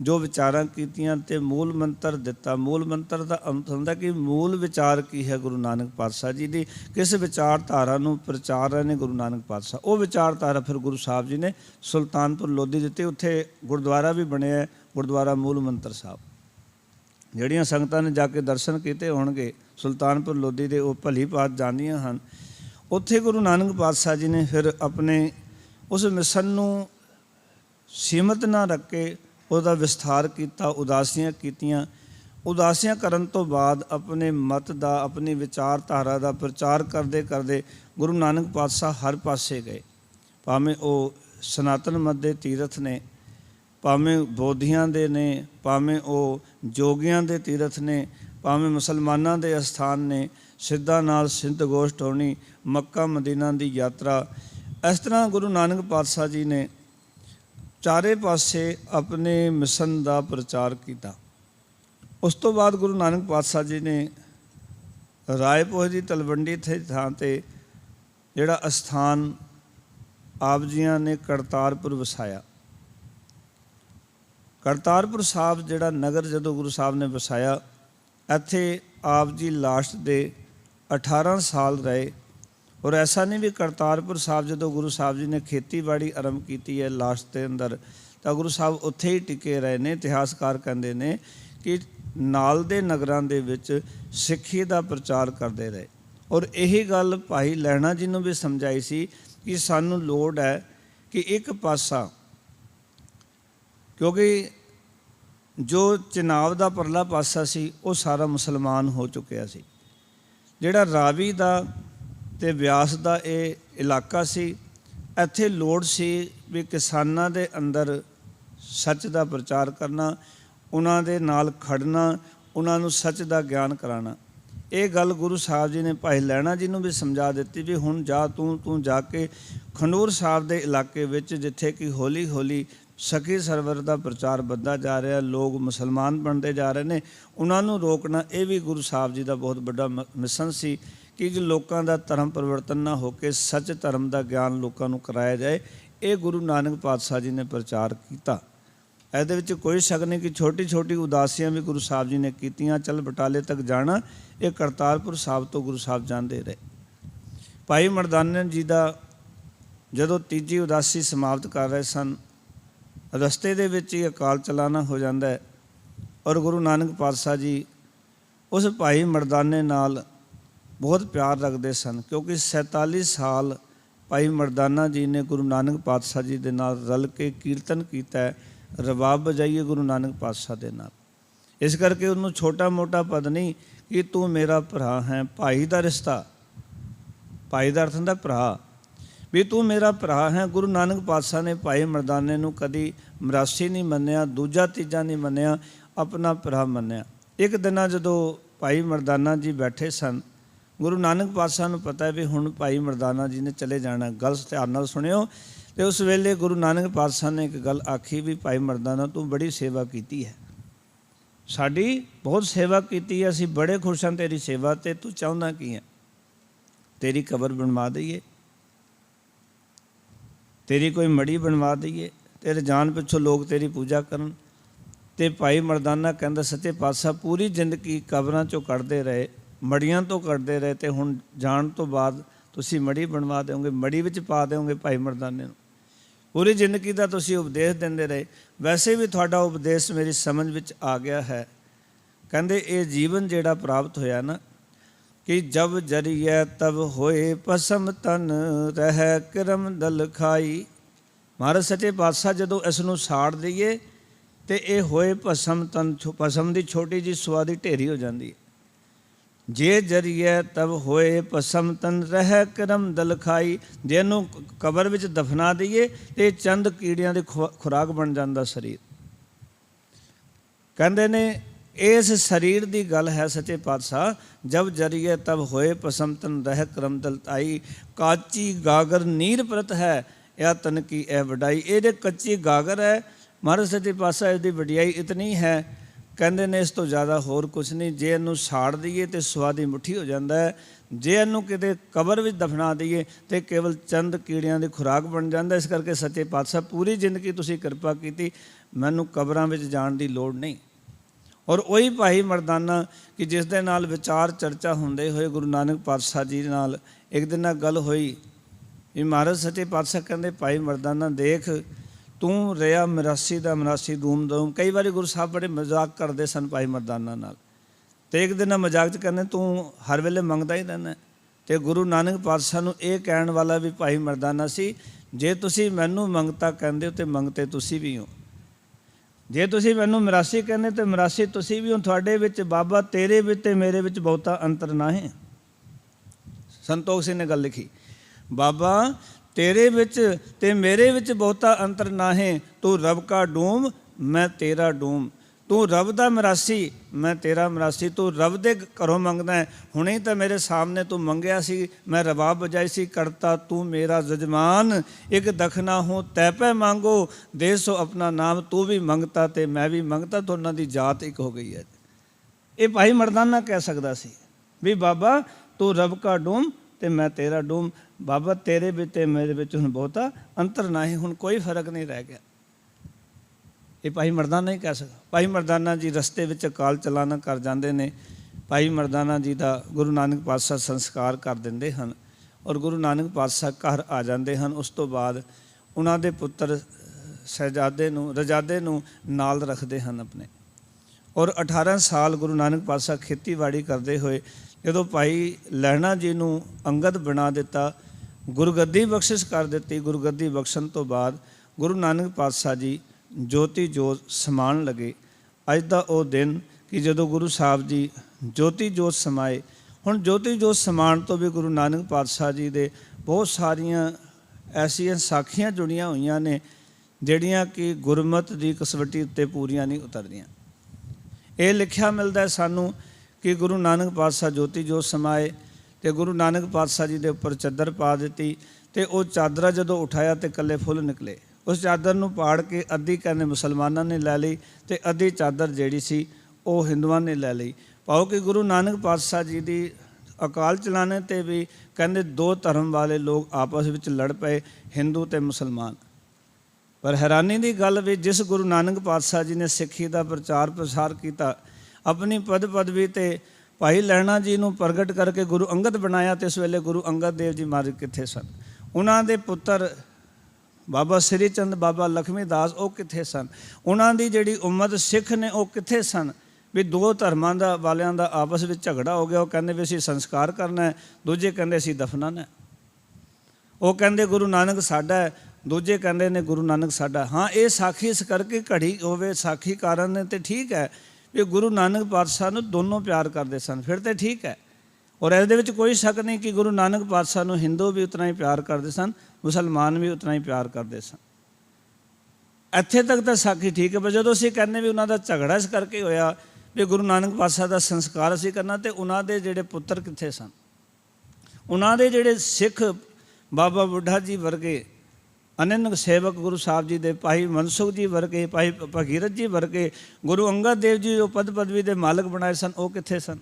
ਜੋ ਵਿਚਾਰਾਂ ਕੀਤੀਆਂ ਤੇ ਮੂਲ ਮੰਤਰ ਦਿੱਤਾ। ਮੂਲ ਮੰਤਰ ਦਾ ਅੰਤ ਹੁੰਦਾ ਕਿ ਮੂਲ ਵਿਚਾਰ ਕੀ ਹੈ ਗੁਰੂ ਨਾਨਕ ਪਾਤਸ਼ਾਹ ਜੀ ਦੀ? ਕਿਸ ਵਿਚਾਰਧਾਰਾ ਨੂੰ ਪ੍ਰਚਾਰ ਰਹੇ ਨੇ ਗੁਰੂ ਨਾਨਕ ਪਾਤਸ਼ਾਹ? ਉਹ ਵਿਚਾਰਧਾਰਾ ਫਿਰ ਗੁਰੂ ਸਾਹਿਬ ਜੀ ਨੇ ਸੁਲਤਾਨਪੁਰ ਲੋਧੀ ਦਿੱਤੇ। ਉੱਥੇ ਗੁਰਦੁਆਰਾ ਵੀ ਬਣਿਆ ਗੁਰਦੁਆਰਾ ਮੂਲ ਮੰਤਰ ਸਾਹਿਬ। ਜਿਹੜੀਆਂ ਸੰਗਤਾਂ ਨੇ ਜਾ ਕੇ ਦਰਸ਼ਨ ਕੀਤੇ ਹੋਣਗੇ, ਸੁਲਤਾਨਪੁਰ ਲੋਧੀ ਦੇ ਉਹ ਭਲੀ ਬਾਤ ਜਾਣਦੀਆਂ ਹਨ। ਉੱਥੇ ਗੁਰੂ ਨਾਨਕ ਪਾਤਸ਼ਾਹ ਜੀ ਨੇ ਫਿਰ ਆਪਣੇ ਉਸ ਮਿਸ਼ਨ ਨੂੰ ਸੀਮਤ ਨਾ ਰੱਖ ਕੇ ਉਹਦਾ ਵਿਸਥਾਰ ਕੀਤਾ, ਉਦਾਸੀਆਂ ਕੀਤੀਆਂ। ਉਦਾਸੀਆਂ ਕਰਨ ਤੋਂ ਬਾਅਦ ਆਪਣੇ ਮਤ ਦਾ, ਆਪਣੀ ਵਿਚਾਰਧਾਰਾ ਦਾ ਪ੍ਰਚਾਰ ਕਰਦੇ ਕਰਦੇ ਗੁਰੂ ਨਾਨਕ ਪਾਤਸ਼ਾਹ ਹਰ ਪਾਸੇ ਗਏ। ਭਾਵੇਂ ਉਹ ਸਨਾਤਨ ਮਤ ਦੇ ਤੀਰਥ ਨੇ, ਭਾਵੇਂ ਬੋਧੀਆਂ ਦੇ ਨੇ, ਭਾਵੇਂ ਉਹ ਜੋਗੀਆਂ ਦੇ ਤੀਰਥ ਨੇ, ਭਾਵੇਂ ਮੁਸਲਮਾਨਾਂ ਦੇ ਅਸਥਾਨ ਨੇ, ਸਿੱਧਾ ਨਾਲ ਸਿੰਧ ਗੋਸ਼ਟ ਹੋਣੀ, ਮੱਕਾ ਮਦੀਨਾ ਦੀ ਯਾਤਰਾ। ਇਸ ਤਰ੍ਹਾਂ ਗੁਰੂ ਨਾਨਕ ਪਾਤਸ਼ਾਹ ਜੀ ਨੇ ਚਾਰੇ ਪਾਸੇ ਆਪਣੇ ਮਿਸ਼ਨ ਦਾ ਪ੍ਰਚਾਰ ਕੀਤਾ। ਉਸ ਤੋਂ ਬਾਅਦ ਗੁਰੂ ਨਾਨਕ ਪਾਤਸ਼ਾਹ ਜੀ ਨੇ ਰਾਏਪੁਰ ਦੀ ਤਲਵੰਡੀ ਤੇ ਥਾਂ ਤੇ ਜਿਹੜਾ ਅਸਥਾਨ ਆਪ ਜੀਆਂ ਨੇ ਕਰਤਾਰਪੁਰ ਵਸਾਇਆ। ਕਰਤਾਰਪੁਰ ਸਾਹਿਬ ਜਿਹੜਾ ਨਗਰ ਜਦੋਂ ਗੁਰੂ ਸਾਹਿਬ ਨੇ ਵਸਾਇਆ, ਇੱਥੇ ਆਪ ਜੀ ਲਾਸਟ ਦੇ 18 ਸਾਲ ਰਹੇ। ਔਰ ਐਸਾ ਨਹੀਂ ਵੀ ਕਰਤਾਰਪੁਰ ਸਾਹਿਬ ਜਦੋਂ ਗੁਰੂ ਸਾਹਿਬ ਜੀ ਨੇ ਖੇਤੀਬਾੜੀ ਆਰੰਭ ਕੀਤੀ ਹੈ ਲਾਸਟ ਦੇ ਅੰਦਰ, ਤਾਂ ਗੁਰੂ ਸਾਹਿਬ ਉੱਥੇ ਹੀ ਟਿਕੇ ਰਹੇ ਨੇ, ਇਤਿਹਾਸਕਾਰ ਕਹਿੰਦੇ ਨੇ ਕਿ ਨਾਲ ਦੇ ਨਗਰਾਂ ਦੇ ਵਿੱਚ ਸਿੱਖੀ ਦਾ ਪ੍ਰਚਾਰ ਕਰਦੇ ਰਹੇ। ਔਰ ਇਹੀ ਗੱਲ ਭਾਈ ਲੈਣਾ ਜੀ ਨੂੰ ਵੀ ਸਮਝਾਈ ਸੀ ਕਿ ਸਾਨੂੰ ਲੋੜ ਹੈ ਕਿ ਇੱਕ ਪਾਸਾ ਕਿਉਂਕਿ ਜੋ ਚਨਾਬ ਦਾ ਪਰਲਾ ਪਾਸਾ ਸੀ, ਉਹ ਸਾਰਾ ਮੁਸਲਮਾਨ ਹੋ ਚੁੱਕਿਆ ਸੀ। ਜਿਹੜਾ ਰਾਵੀ ਦਾ ਤੇ ਵਿਆਸ ਦਾ ਇਹ ਇਲਾਕਾ ਸੀ। ਇੱਥੇ ਲੋੜ ਸੀ ਵੀ ਕਿਸਾਨਾਂ ਦੇ ਅੰਦਰ ਸੱਚ ਦਾ ਪ੍ਰਚਾਰ ਕਰਨਾ, ਉਹਨਾਂ ਦੇ ਨਾਲ ਖੜਨਾ, ਉਹਨਾਂ ਨੂੰ ਸੱਚ ਦਾ ਗਿਆਨ ਕਰਾਉਣਾ। ਇਹ ਗੱਲ ਗੁਰੂ ਸਾਹਿਬ ਜੀ ਨੇ ਭਾਈ ਲੈਣਾ ਜੀ ਨੂੰ ਵੀ ਸਮਝਾ ਦਿੱਤੀ ਵੀ ਹੁਣ ਜਾ ਤੂੰ ਤੂੰ ਜਾ ਕੇ ਖੰਡੂਰ ਸਾਹਿਬ ਦੇ ਇਲਾਕੇ ਵਿੱਚ ਜਿੱਥੇ ਕਿ ਹੌਲੀ ਹੌਲੀ ਸਖੀ ਸਰਵਰ ਦਾ ਪ੍ਰਚਾਰ ਵੱਧਦਾ ਜਾ ਰਿਹਾ, ਲੋਕ ਮੁਸਲਮਾਨ ਬਣਦੇ ਜਾ ਰਹੇ ਨੇ, ਉਹਨਾਂ ਨੂੰ ਰੋਕਣਾ, ਇਹ ਵੀ ਗੁਰੂ ਸਾਹਿਬ ਜੀ ਦਾ ਬਹੁਤ ਵੱਡਾ ਮ- ਮਿਸ਼ਨ ਸੀ। ਕਿ ਜੇ ਲੋਕਾਂ ਦਾ ਧਰਮ ਪਰਿਵਰਤਨ ਨਾ ਹੋ ਕੇ ਸੱਚ ਧਰਮ ਦਾ ਗਿਆਨ ਲੋਕਾਂ ਨੂੰ ਕਰਾਇਆ ਜਾਏ, ਇਹ ਗੁਰੂ ਨਾਨਕ ਪਾਤਸ਼ਾਹ ਜੀ ਨੇ ਪ੍ਰਚਾਰ ਕੀਤਾ। ਇਹਦੇ ਵਿੱਚ ਕੋਈ ਸ਼ੱਕ ਨਹੀਂ ਕਿ ਛੋਟੀ ਛੋਟੀ ਉਦਾਸੀਆਂ ਵੀ ਗੁਰੂ ਸਾਹਿਬ ਜੀ ਨੇ ਕੀਤੀਆਂ, ਚੱਲ ਬਟਾਲੇ ਤੱਕ ਜਾਣਾ, ਇਹ ਕਰਤਾਰਪੁਰ ਸਾਹਿਬ ਤੋਂ ਗੁਰੂ ਸਾਹਿਬ ਜਾਂਦੇ ਰਹੇ। ਭਾਈ ਮਰਦਾਨਾ ਜੀ ਦਾ ਜਦੋਂ ਤੀਜੀ ਉਦਾਸੀ ਸਮਾਪਤ ਕਰ ਰਹੇ ਸਨ, ਰਸਤੇ ਦੇ ਵਿੱਚ ਹੀ ਅਕਾਲ ਚਲਾਣਾ ਹੋ ਜਾਂਦਾ ਹੈ ਔਰ ਗੁਰੂ ਨਾਨਕ ਪਾਤਸ਼ਾਹ ਜੀ ਉਸ ਭਾਈ ਮਰਦਾਨੇ ਨਾਲ ਬਹੁਤ ਪਿਆਰ ਰੱਖਦੇ ਸਨ, ਕਿਉਂਕਿ 47 ਸਾਲ ਭਾਈ ਮਰਦਾਨਾ ਜੀ ਨੇ ਗੁਰੂ ਨਾਨਕ ਪਾਤਸ਼ਾਹ ਜੀ ਦੇ ਨਾਲ ਰਲ ਕੇ ਕੀਰਤਨ ਕੀਤਾ ਰਬਾਬ ਵਜਾਈਏ ਗੁਰੂ ਨਾਨਕ ਪਾਤਸ਼ਾਹ ਦੇ ਨਾਲ। ਇਸ ਕਰਕੇ ਉਹਨੂੰ ਛੋਟਾ ਮੋਟਾ ਪਦ ਨਹੀਂ ਕਿ ਤੂੰ ਮੇਰਾ ਭਰਾ ਹੈ, ਭਾਈ ਦਾ ਰਿਸ਼ਤਾ, ਭਾਈ ਦਾ ਅਰਥ ਹੁੰਦਾ ਭਰਾ। ਵੀ ਤੂੰ ਮੇਰਾ ਭਰਾ ਹੈ, ਗੁਰੂ ਨਾਨਕ ਪਾਤਸ਼ਾਹ ਨੇ ਭਾਈ ਮਰਦਾਨੇ ਨੂੰ ਕਦੀ ਮਰਾਸੀ ਨਹੀਂ ਮੰਨਿਆ, ਦੂਜਾ ਤੀਜਾ ਨਹੀਂ ਮੰਨਿਆ, ਆਪਣਾ ਭਰਾ ਮੰਨਿਆ। ਇੱਕ ਦਿਨਾਂ ਜਦੋਂ ਭਾਈ ਮਰਦਾਨਾ ਜੀ ਬੈਠੇ ਸਨ ਗੁਰੂ ਨਾਨਕ ਪਾਤਸ਼ਾਹ ਨੂੰ ਪਤਾ ਹੈ ਵੀ ਹੁਣ ਭਾਈ ਮਰਦਾਨਾ ਜੀ ਨੇ ਚਲੇ ਜਾਣਾ, ਗੱਲ ਧਿਆਨ ਨਾਲ ਸੁਣਿਓ। ਤੇ ਉਸ ਵੇਲੇ ਗੁਰੂ ਨਾਨਕ ਪਾਤਸ਼ਾਹ ਨੇ ਇੱਕ ਗੱਲ ਆਖੀ ਵੀ ਭਾਈ ਮਰਦਾਨਾ, ਤੂੰ ਬੜੀ ਸੇਵਾ ਕੀਤੀ ਹੈ। ਸਾਡੀ ਬਹੁਤ ਸੇਵਾ ਕੀਤੀ ਹੈ, ਅਸੀਂ ਬੜੇ ਖੁਸ਼ ਹਾਂ ਤੇਰੀ ਸੇਵਾ ਤੇ, ਤੂੰ ਚਾਹੁੰਦਾ ਕੀ ਹੈ? ਤੇਰੀ ਕਬਰ ਬਣਵਾ ਦਈਏ। ਤੇਰੀ ਕੋਈ ਮੜੀ ਬਣਵਾ ਦਈਏ। ਤੇਰੇ ਜਾਨ ਪਿੱਛੋਂ ਲੋਕ ਤੇਰੀ ਪੂਜਾ ਕਰਨ। ਤੇ ਭਾਈ ਮਰਦਾਨਾ ਕਹਿੰਦਾ, ਸੱਚੇ ਪਾਤਸ਼ਾਹ, ਪੂਰੀ ਜ਼ਿੰਦਗੀ ਕਬਰਾਂ ਚੋਂ ਕੱਢਦੇ ਰਹੇ। ਮੜੀਆਂ ਤੋਂ ਕੱਢਦੇ ਰਹੇ ਤੇ ਹੁਣ ਜਾਣ ਤੋਂ ਬਾਅਦ ਤੁਸੀਂ ਮੜੀ ਬਣਵਾ ਦਿਓਗੇ, ਮੜੀ ਵਿੱਚ ਪਾ ਦਿਓਗੇ ਭਾਈ ਮਰਦਾਨੇ ਨੂੰ। ਪੂਰੀ ਜ਼ਿੰਦਗੀ ਦਾ ਤੁਸੀਂ ਉਪਦੇਸ਼ ਦਿੰਦੇ ਰਹੇ। ਵੈਸੇ ਵੀ ਤੁਹਾਡਾ ਉਪਦੇਸ਼ ਮੇਰੀ ਸਮਝ ਵਿੱਚ ਆ ਗਿਆ ਹੈ। ਕਹਿੰਦੇ ਇਹ ਜੀਵਨ ਜਿਹੜਾ ਪ੍ਰਾਪਤ ਹੋਇਆ ਨਾ, ਕਿ ਜਬ ਜਰੀਏ ਤਬ ਹੋਏ ਪਸਮ ਤਨ, ਰਹਿ ਕਰਮ ਦਲ ਖਾਈ। ਮਹਾਰਾਜ ਸੱਚੇ ਪਾਤਸ਼ਾਹ ਜਦੋਂ ਇਸ ਨੂੰ ਸਾੜ ਦਈਏ ਤੇ ਇਹ ਹੋਏ ਭਸਮ ਤਨ ਛੋ- ਭਸਮ ਦੀ ਛੋਟੀ ਜੀ ਸਵਾਦੀ ਢੇਰੀ ਹੋ ਜਾਂਦੀ ਹੈ। ਜੇ ਜਰੀਏ ਤਬ ਹੋਏ ਪਸਮ ਤਨ ਰਹਿ ਕਰਮ ਦਲ ਖਾਈ। ਜੇ ਇਹਨੂੰ ਕਬਰ ਵਿੱਚ ਦਫਨਾ ਦਈਏ, ਤੇ ਇਹ ਚੰਦ ਕੀੜਿਆਂ ਦੀ ਖੁ- ਖੁਰਾਕ ਬਣ ਜਾਂਦਾ ਸਰੀਰ। ਕਹਿੰਦੇ ਨੇ, ਇਸ ਸਰੀਰ ਦੀ ਗੱਲ ਹੈ ਸੱਚੇ ਪਾਤਸ਼ਾਹ, ਜਬ ਜਰੀਏ ਤਬ ਹੋਏ ਪਸਮ ਤਨ ਰਹਿ ਕਰਮ ਦਲਤਾਈ ਕਾਚੀ ਗਾਗਰ ਨੀਰ ਪ੍ਰਤ ਹੈ, ਇਹ ਤਨ ਕੀ ਇਹ ਵਡਾਈ। ਇਹਦੇ ਕੱਚੀ ਗਾਗਰ ਹੈ। ਮਹਾਰਾਜ ਸੱਚੇ ਪਾਤਸ਼ਾਹ, ਇਹਦੀ ਵਡਿਆਈ ਇਤਨੀ ਹੈ ਕਹਿੰਦੇ ਨੇ ਇਸ ਤੋਂ ਜ਼ਿਆਦਾ ਹੋਰ ਕੁਝ ਨਹੀਂ, ਜੇ ਇਹਨੂੰ ਸਾੜ ਦਈਏ ਤੇ ਸਵਾਦੀ ਮੁੱਠੀ ਹੋ ਜਾਂਦਾ ਹੈ, ਜੇ ਇਹਨੂੰ ਕਿਤੇ ਕਬਰ ਵਿੱਚ ਦਫਨਾ ਦਈਏ ਤੇ ਕੇਵਲ ਚੰਦ ਕੀੜਿਆਂ ਦੀ ਖੁਰਾਕ ਬਣ ਜਾਂਦਾ ਇਸ ਕਰਕੇ ਸੱਚੇ ਪਾਤਸ਼ਾਹ ਪੂਰੀ ਜ਼ਿੰਦਗੀ ਤੁਸੀਂ ਕਿਰਪਾ ਕੀਤੀ, ਮੈਨੂੰ ਕਬਰਾਂ ਵਿੱਚ ਜਾਣ ਦੀ ਲੋੜ ਨਹੀਂ। ਔਰ ਉਹੀ ਭਾਈ ਮਰਦਾਨਾ ਕਿ ਜਿਸ ਦੇ ਨਾਲ ਵਿਚਾਰ ਚਰਚਾ ਹੁੰਦੇ ਹੋਏ ਗੁਰੂ ਨਾਨਕ ਪਾਤਸ਼ਾਹ ਜੀ ਨਾਲ ਇੱਕ ਦਿਨ ਨਾਲ ਗੱਲ ਹੋਈ, ਵੀ ਮਹਾਰਾਜ ਸੱਚੇ ਪਾਤਸ਼ਾਹ ਕਹਿੰਦੇ, ਭਾਈ ਮਰਦਾਨਾ ਦੇਖ ਤੂੰ ਰਿਆ ਮਰਾਸੀ ਦਾ ਮਰਾਸੀ ਦੂਮ ਦੂਮ ਕਈ ਵਾਰੀ ਗੁਰੂ ਸਾਹਿਬ ਬੜੇ ਮਜ਼ਾਕ ਕਰਦੇ ਸਨ ਭਾਈ ਮਰਦਾਨਾ ਨਾਲ। ਤੇ ਇੱਕ ਦਿਨ ਮਜ਼ਾਕ ਚ ਕਹਿੰਦੇ, ਤੂੰ ਹਰ ਵੇਲੇ ਮੰਗਦਾ ਹੀ ਰਹਿੰਦਾ ਹੈ। ਤੇ ਗੁਰੂ ਨਾਨਕ ਪਾਤਸ਼ਾਹ ਨੂੰ ਇਹ ਕਹਿਣ ਵਾਲਾ ਵੀ ਭਾਈ ਮਰਦਾਨਾ ਸੀ, ਜੇ ਤੁਸੀਂ ਮੈਨੂੰ ਮੰਗਤਾ ਕਹਿੰਦੇ ਹੋ ਤੇ ਮੰਗਤੇ ਤੁਸੀਂ ਵੀ ਹੋ। ਜੇ ਤੁਸੀਂ ਮੈਨੂੰ ਮਰਾਸੀ ਕਹਿੰਦੇ ਤੇ ਮਰਾਸੀ ਤੁਸੀਂ ਵੀ ਹੋ, ਤੁਹਾਡੇ ਵਿੱਚ ਬਾਬਾ ਤੇਰੇ ਵਿੱਚ ਤੇ ਮੇਰੇ ਵਿੱਚ ਬਹੁਤਾ ਅੰਤਰ ਨਾ ਹੈ। ਸੰਤੋਖ ਸਿੰਘ ਨੇ ਗੱਲ ਲਿਖੀ, ਬਾਬਾ ਤੇਰੇ ਵਿੱਚ ਤੇ ਮੇਰੇ ਵਿੱਚ ਬਹੁਤਾ ਅੰਤਰ ਨਾ ਹੈ ਤੂੰ ਰਬ ਕਾ ਡੂਮ, ਮੈਂ ਤੇਰਾ ਡੂਮ। ਤੂੰ ਰਬ ਦਾ ਮਰਾਸੀ, ਮੈਂ ਤੇਰਾ ਮਰਾਸੀ। ਤੂੰ ਰਬ ਦੇ ਘਰੋਂ ਮੰਗਦਾ ਹੁਣੇ ਤਾਂ ਮੇਰੇ ਸਾਹਮਣੇ ਤੂੰ ਮੰਗਿਆ ਸੀ, ਮੈਂ ਰਬਾਬ ਬਜਾਈ ਸੀ, ਕਰਤਾ ਤੂੰ ਮੇਰਾ ਜਜਮਾਨ। ਇੱਕ ਦਖਨਾ ਹੂੰ, ਤੈ ਪੈ ਮੰਗੋ, ਦੇ ਸੋ ਆਪਣਾ ਨਾਮ, ਤੂੰ ਵੀ ਮੰਗਤਾ ਤੇ ਮੈਂ ਵੀ ਮੰਗਤਾ, ਦੋਨਾਂ ਦੀ ਜਾਤ ਇੱਕ ਹੋ ਗਈ ਹੈ। ਇਹ ਭਾਈ ਮਰਦਾਨਾ ਕਹਿ ਸਕਦਾ ਸੀ ਵੀ ਬਾਬਾ, ਤੂੰ ਰਬ ਕਾ ਡੂਮ ਤੇ ਮੈਂ ਤੇਰਾ ਡੂਮ ਬਾਬਾ ਤੇਰੇ ਵਿੱਚ ਤੇ ਮੇਰੇ ਵਿੱਚ ਹੁਣ ਬਹੁਤਾ ਅੰਤਰ ਨਾ ਹੈ ਹੁਣ ਕੋਈ ਫ਼ਰਕ ਨਹੀਂ ਰਹਿ ਗਿਆ। ਇਹ ਭਾਈ ਮਰਦਾਨਾ ਹੀ ਕਹਿ ਸਕਦਾ। ਭਾਈ ਮਰਦਾਨਾ ਜੀ ਰਸਤੇ ਵਿੱਚ ਅਕਾਲ ਚਲਾਣਾ ਕਰ ਜਾਂਦੇ ਨੇ। ਭਾਈ ਮਰਦਾਨਾ ਜੀ ਦਾ ਗੁਰੂ ਨਾਨਕ ਪਾਤਸ਼ਾਹ ਸੰਸਕਾਰ ਕਰ ਦਿੰਦੇ ਹਨ ਔਰ ਗੁਰੂ ਨਾਨਕ ਪਾਤਸ਼ਾਹ ਘਰ ਆ ਜਾਂਦੇ ਹਨ। ਉਸ ਤੋਂ ਬਾਅਦ ਉਹਨਾਂ ਦੇ ਪੁੱਤਰ ਸਹਿਜਾਦੇ ਨੂੰ, ਰਜਾਦੇ ਨੂੰ ਨਾਲ ਰੱਖਦੇ ਹਨ ਆਪਣੇ। ਔਰ 18 ਸਾਲ ਗੁਰੂ ਨਾਨਕ ਪਾਤਸ਼ਾਹ ਖੇਤੀਬਾੜੀ ਕਰਦੇ ਹੋਏ ਜਦੋਂ ਭਾਈ ਲਹਿਣਾ ਜੀ ਨੂੰ ਅੰਗਦ ਬਣਾ ਦਿੱਤਾ ਗੁਰਗੱਦੀ ਬਖਸ਼ਿਸ਼ ਕਰ ਦਿੱਤੀ ਗੁਰਗੱਦੀ ਬਖਸ਼ਣ ਤੋਂ ਬਾਅਦ ਗੁਰੂ ਨਾਨਕ ਪਾਤਸ਼ਾਹ ਜੀ ਜੋਤੀ ਜੋਤ ਸਮਾਨ ਲਗੇ। ਅੱਜ ਦਾ ਉਹ ਦਿਨ ਕਿ ਜਦੋਂ ਗੁਰੂ ਸਾਹਿਬ ਜੀ ਜੋਤੀ ਜੋਤ ਸਮਾਏ, ਹੁਣ ਜੋਤੀ ਜੋਤ ਸਮਾਣ ਤੋਂ ਵੀ ਗੁਰੂ ਨਾਨਕ ਪਾਤਸ਼ਾਹ ਜੀ ਦੇ ਬਹੁਤ ਸਾਰੀਆਂ ਐਸੀਆਂ ਸਾਖੀਆਂ ਜੁੜੀਆਂ ਹੋਈਆਂ ਨੇ, ਜਿਹੜੀਆਂ ਕਿ ਗੁਰਮਤ ਦੀ ਕਸਵੱਟੀ ਉੱਤੇ ਪੂਰੀਆਂ ਨਹੀਂ ਉਤਰਦੀਆਂ। ਇਹ ਲਿਖਿਆ ਮਿਲਦਾ ਸਾਨੂੰ ਕਿ ਗੁਰੂ ਨਾਨਕ ਪਾਤਸ਼ਾਹ ਜੋਤੀ ਜੋਤ ਸਮਾਏ ਤੇ ਗੁਰੂ ਨਾਨਕ ਪਾਤਸ਼ਾਹ ਜੀ ਦੇ ਉੱਪਰ ਚਾਦਰ ਪਾ ਦਿੱਤੀ ਤੇ ਉਹ ਚਾਦਰਾ ਜਦੋਂ ਉਠਾਇਆ ਤੇ ਕੱਲੇ ਫੁੱਲ ਨਿਕਲੇ। ਉਸ ਚਾਦਰ ਨੂੰ ਪਾੜ ਕੇ ਅੱਧੀ ਕਹਿੰਦੇ ਮੁਸਲਮਾਨਾਂ ਨੇ ਲੈ ਲਈ ਤੇ ਅੱਧੀ ਚਾਦਰ ਜਿਹੜੀ ਸੀ ਉਹ ਹਿੰਦੂਆਂ ਨੇ ਲੈ ਲਈ। ਭਾਵ ਕਿ ਗੁਰੂ ਨਾਨਕ ਪਾਤਸ਼ਾਹ ਜੀ ਦੀ ਅਕਾਲ ਚਲਾਣੇ ਤੇ ਵੀ ਕਹਿੰਦੇ ਦੋ ਧਰਮ ਵਾਲੇ ਲੋਕ ਆਪਸ ਵਿੱਚ ਲੜ ਪਏ, ਹਿੰਦੂ ਤੇ ਮੁਸਲਮਾਨ। ਪਰ ਹੈਰਾਨੀ ਦੀ ਗੱਲ ਵੀ ਜਿਸ ਗੁਰੂ ਨਾਨਕ ਪਾਤਸ਼ਾਹ ਜੀ ਨੇ ਸਿੱਖੀ ਦਾ ਪ੍ਰਚਾਰ ਪ੍ਰਸਾਰ ਕੀਤਾ ਆਪਣੀ ਪਦ ਪਦਵੀ ਤੇ ਭਾਈ ਲੈਣਾ ਜੀ ਨੂੰ ਪ੍ਰਗਟ ਕਰਕੇ ਗੁਰੂ ਅੰਗਦ ਬਣਾਇਆ ਤੇ ਇਸ ਵੇਲੇ ਗੁਰੂ ਅੰਗਦ ਦੇਵ ਜੀ ਮਹਾਰਾਜ ਕਿੱਥੇ ਸਨ? ਉਹਨਾਂ ਦੇ ਪੁੱਤਰ ਬਾਬਾ ਸ੍ਰੀ ਚੰਦ ਬਾਬਾ ਲਖਮੀ ਦਾਸ, ਉਹ ਕਿੱਥੇ ਸਨ? ਉਹਨਾਂ ਦੀ ਜਿਹੜੀ ਉਮਰ ਸਿੱਖ ਨੇ, ਉਹ ਕਿੱਥੇ ਸਨ? ਵੀ ਦੋ ਧਰਮਾਂ ਦਾ ਵਾਲਿਆਂ ਦਾ ਆਪਸ ਵਿੱਚ ਝਗੜਾ ਹੋ ਗਿਆ। ਉਹ ਕਹਿੰਦੇ ਵੀ ਅਸੀਂ ਸੰਸਕਾਰ ਕਰਨਾ ਹੈ, ਦੂਜੇ ਕਹਿੰਦੇ ਅਸੀਂ ਦਫਨਾਣਾ ਹੈ। ਉਹ ਕਹਿੰਦੇ ਗੁਰੂ ਨਾਨਕ ਸਾਡਾ ਹੈ, ਦੂਜੇ ਕਹਿੰਦੇ ਨੇ ਗੁਰੂ ਨਾਨਕ ਸਾਡਾ ਹਾਂ, ਇਹ ਸਾਖੀ ਇਸ ਕਰਕੇ ਘੜੀ ਹੋਵੇ, ਸਾਖੀ ਕਾਰਨ ਨੇ ਤੇ ਠੀਕ ਹੈ। ਵੀ ਗੁਰੂ ਨਾਨਕ ਪਾਤਸ਼ਾਹ ਨੂੰ ਦੋਨੋਂ ਪਿਆਰ ਕਰਦੇ ਸਨ। ਫਿਰ ਤੇ ਠੀਕ ਹੈ। ਔਰ ਇਸ ਦੇ ਵਿੱਚ ਕੋਈ ਸ਼ੱਕ ਨਹੀਂ ਕਿ ਗੁਰੂ ਨਾਨਕ ਪਾਤਸ਼ਾਹ ਨੂੰ ਹਿੰਦੂ ਵੀ ਉਤਨਾ ਹੀ ਪਿਆਰ ਕਰਦੇ ਸਨ, ਮੁਸਲਮਾਨ ਵੀ ਉਤਨਾ ਹੀ ਪਿਆਰ ਕਰਦੇ ਸਨ। ਇੱਥੇ ਤੱਕ ਤਾਂ ਸਾਖੀ ਠੀਕ ਹੈ, ਪਰ ਜਦੋਂ ਅਸੀਂ ਕਹਿੰਦੇ ਵੀ ਉਹਨਾਂ ਦਾ ਝਗੜਾ ਇਸ ਕਰਕੇ ਹੋਇਆ ਵੀ ਗੁਰੂ ਨਾਨਕ ਪਾਤਸ਼ਾਹ ਦਾ ਸੰਸਕਾਰ ਅਸੀਂ ਕਰਨਾ, ਤੇ ਉਹਨਾਂ ਦੇ ਜਿਹੜੇ ਪੁੱਤਰ ਕਿੱਥੇ ਸਨ? ਉਹਨਾਂ ਦੇ ਜਿਹੜੇ ਸਿੱਖ ਬਾਬਾ ਬੁੱਢਾ ਜੀ ਵਰਗੇ ਅਨੰਨ ਸੇਵਕ ਗੁਰੂ ਸਾਹਿਬ ਜੀ ਦੇ ਭਾਈ ਮਨਸੁਖ ਜੀ ਵਰਗੇ, ਭਾਈ ਭਗੀਰਥ ਜੀ ਵਰਗੇ, ਗੁਰੂ ਅੰਗਦ ਦੇਵ ਜੀ ਜੋ ਪਦ ਪਦਵੀ ਦੇ ਮਾਲਕ ਬਣਾਏ ਸਨ, ਉਹ ਕਿੱਥੇ ਸਨ?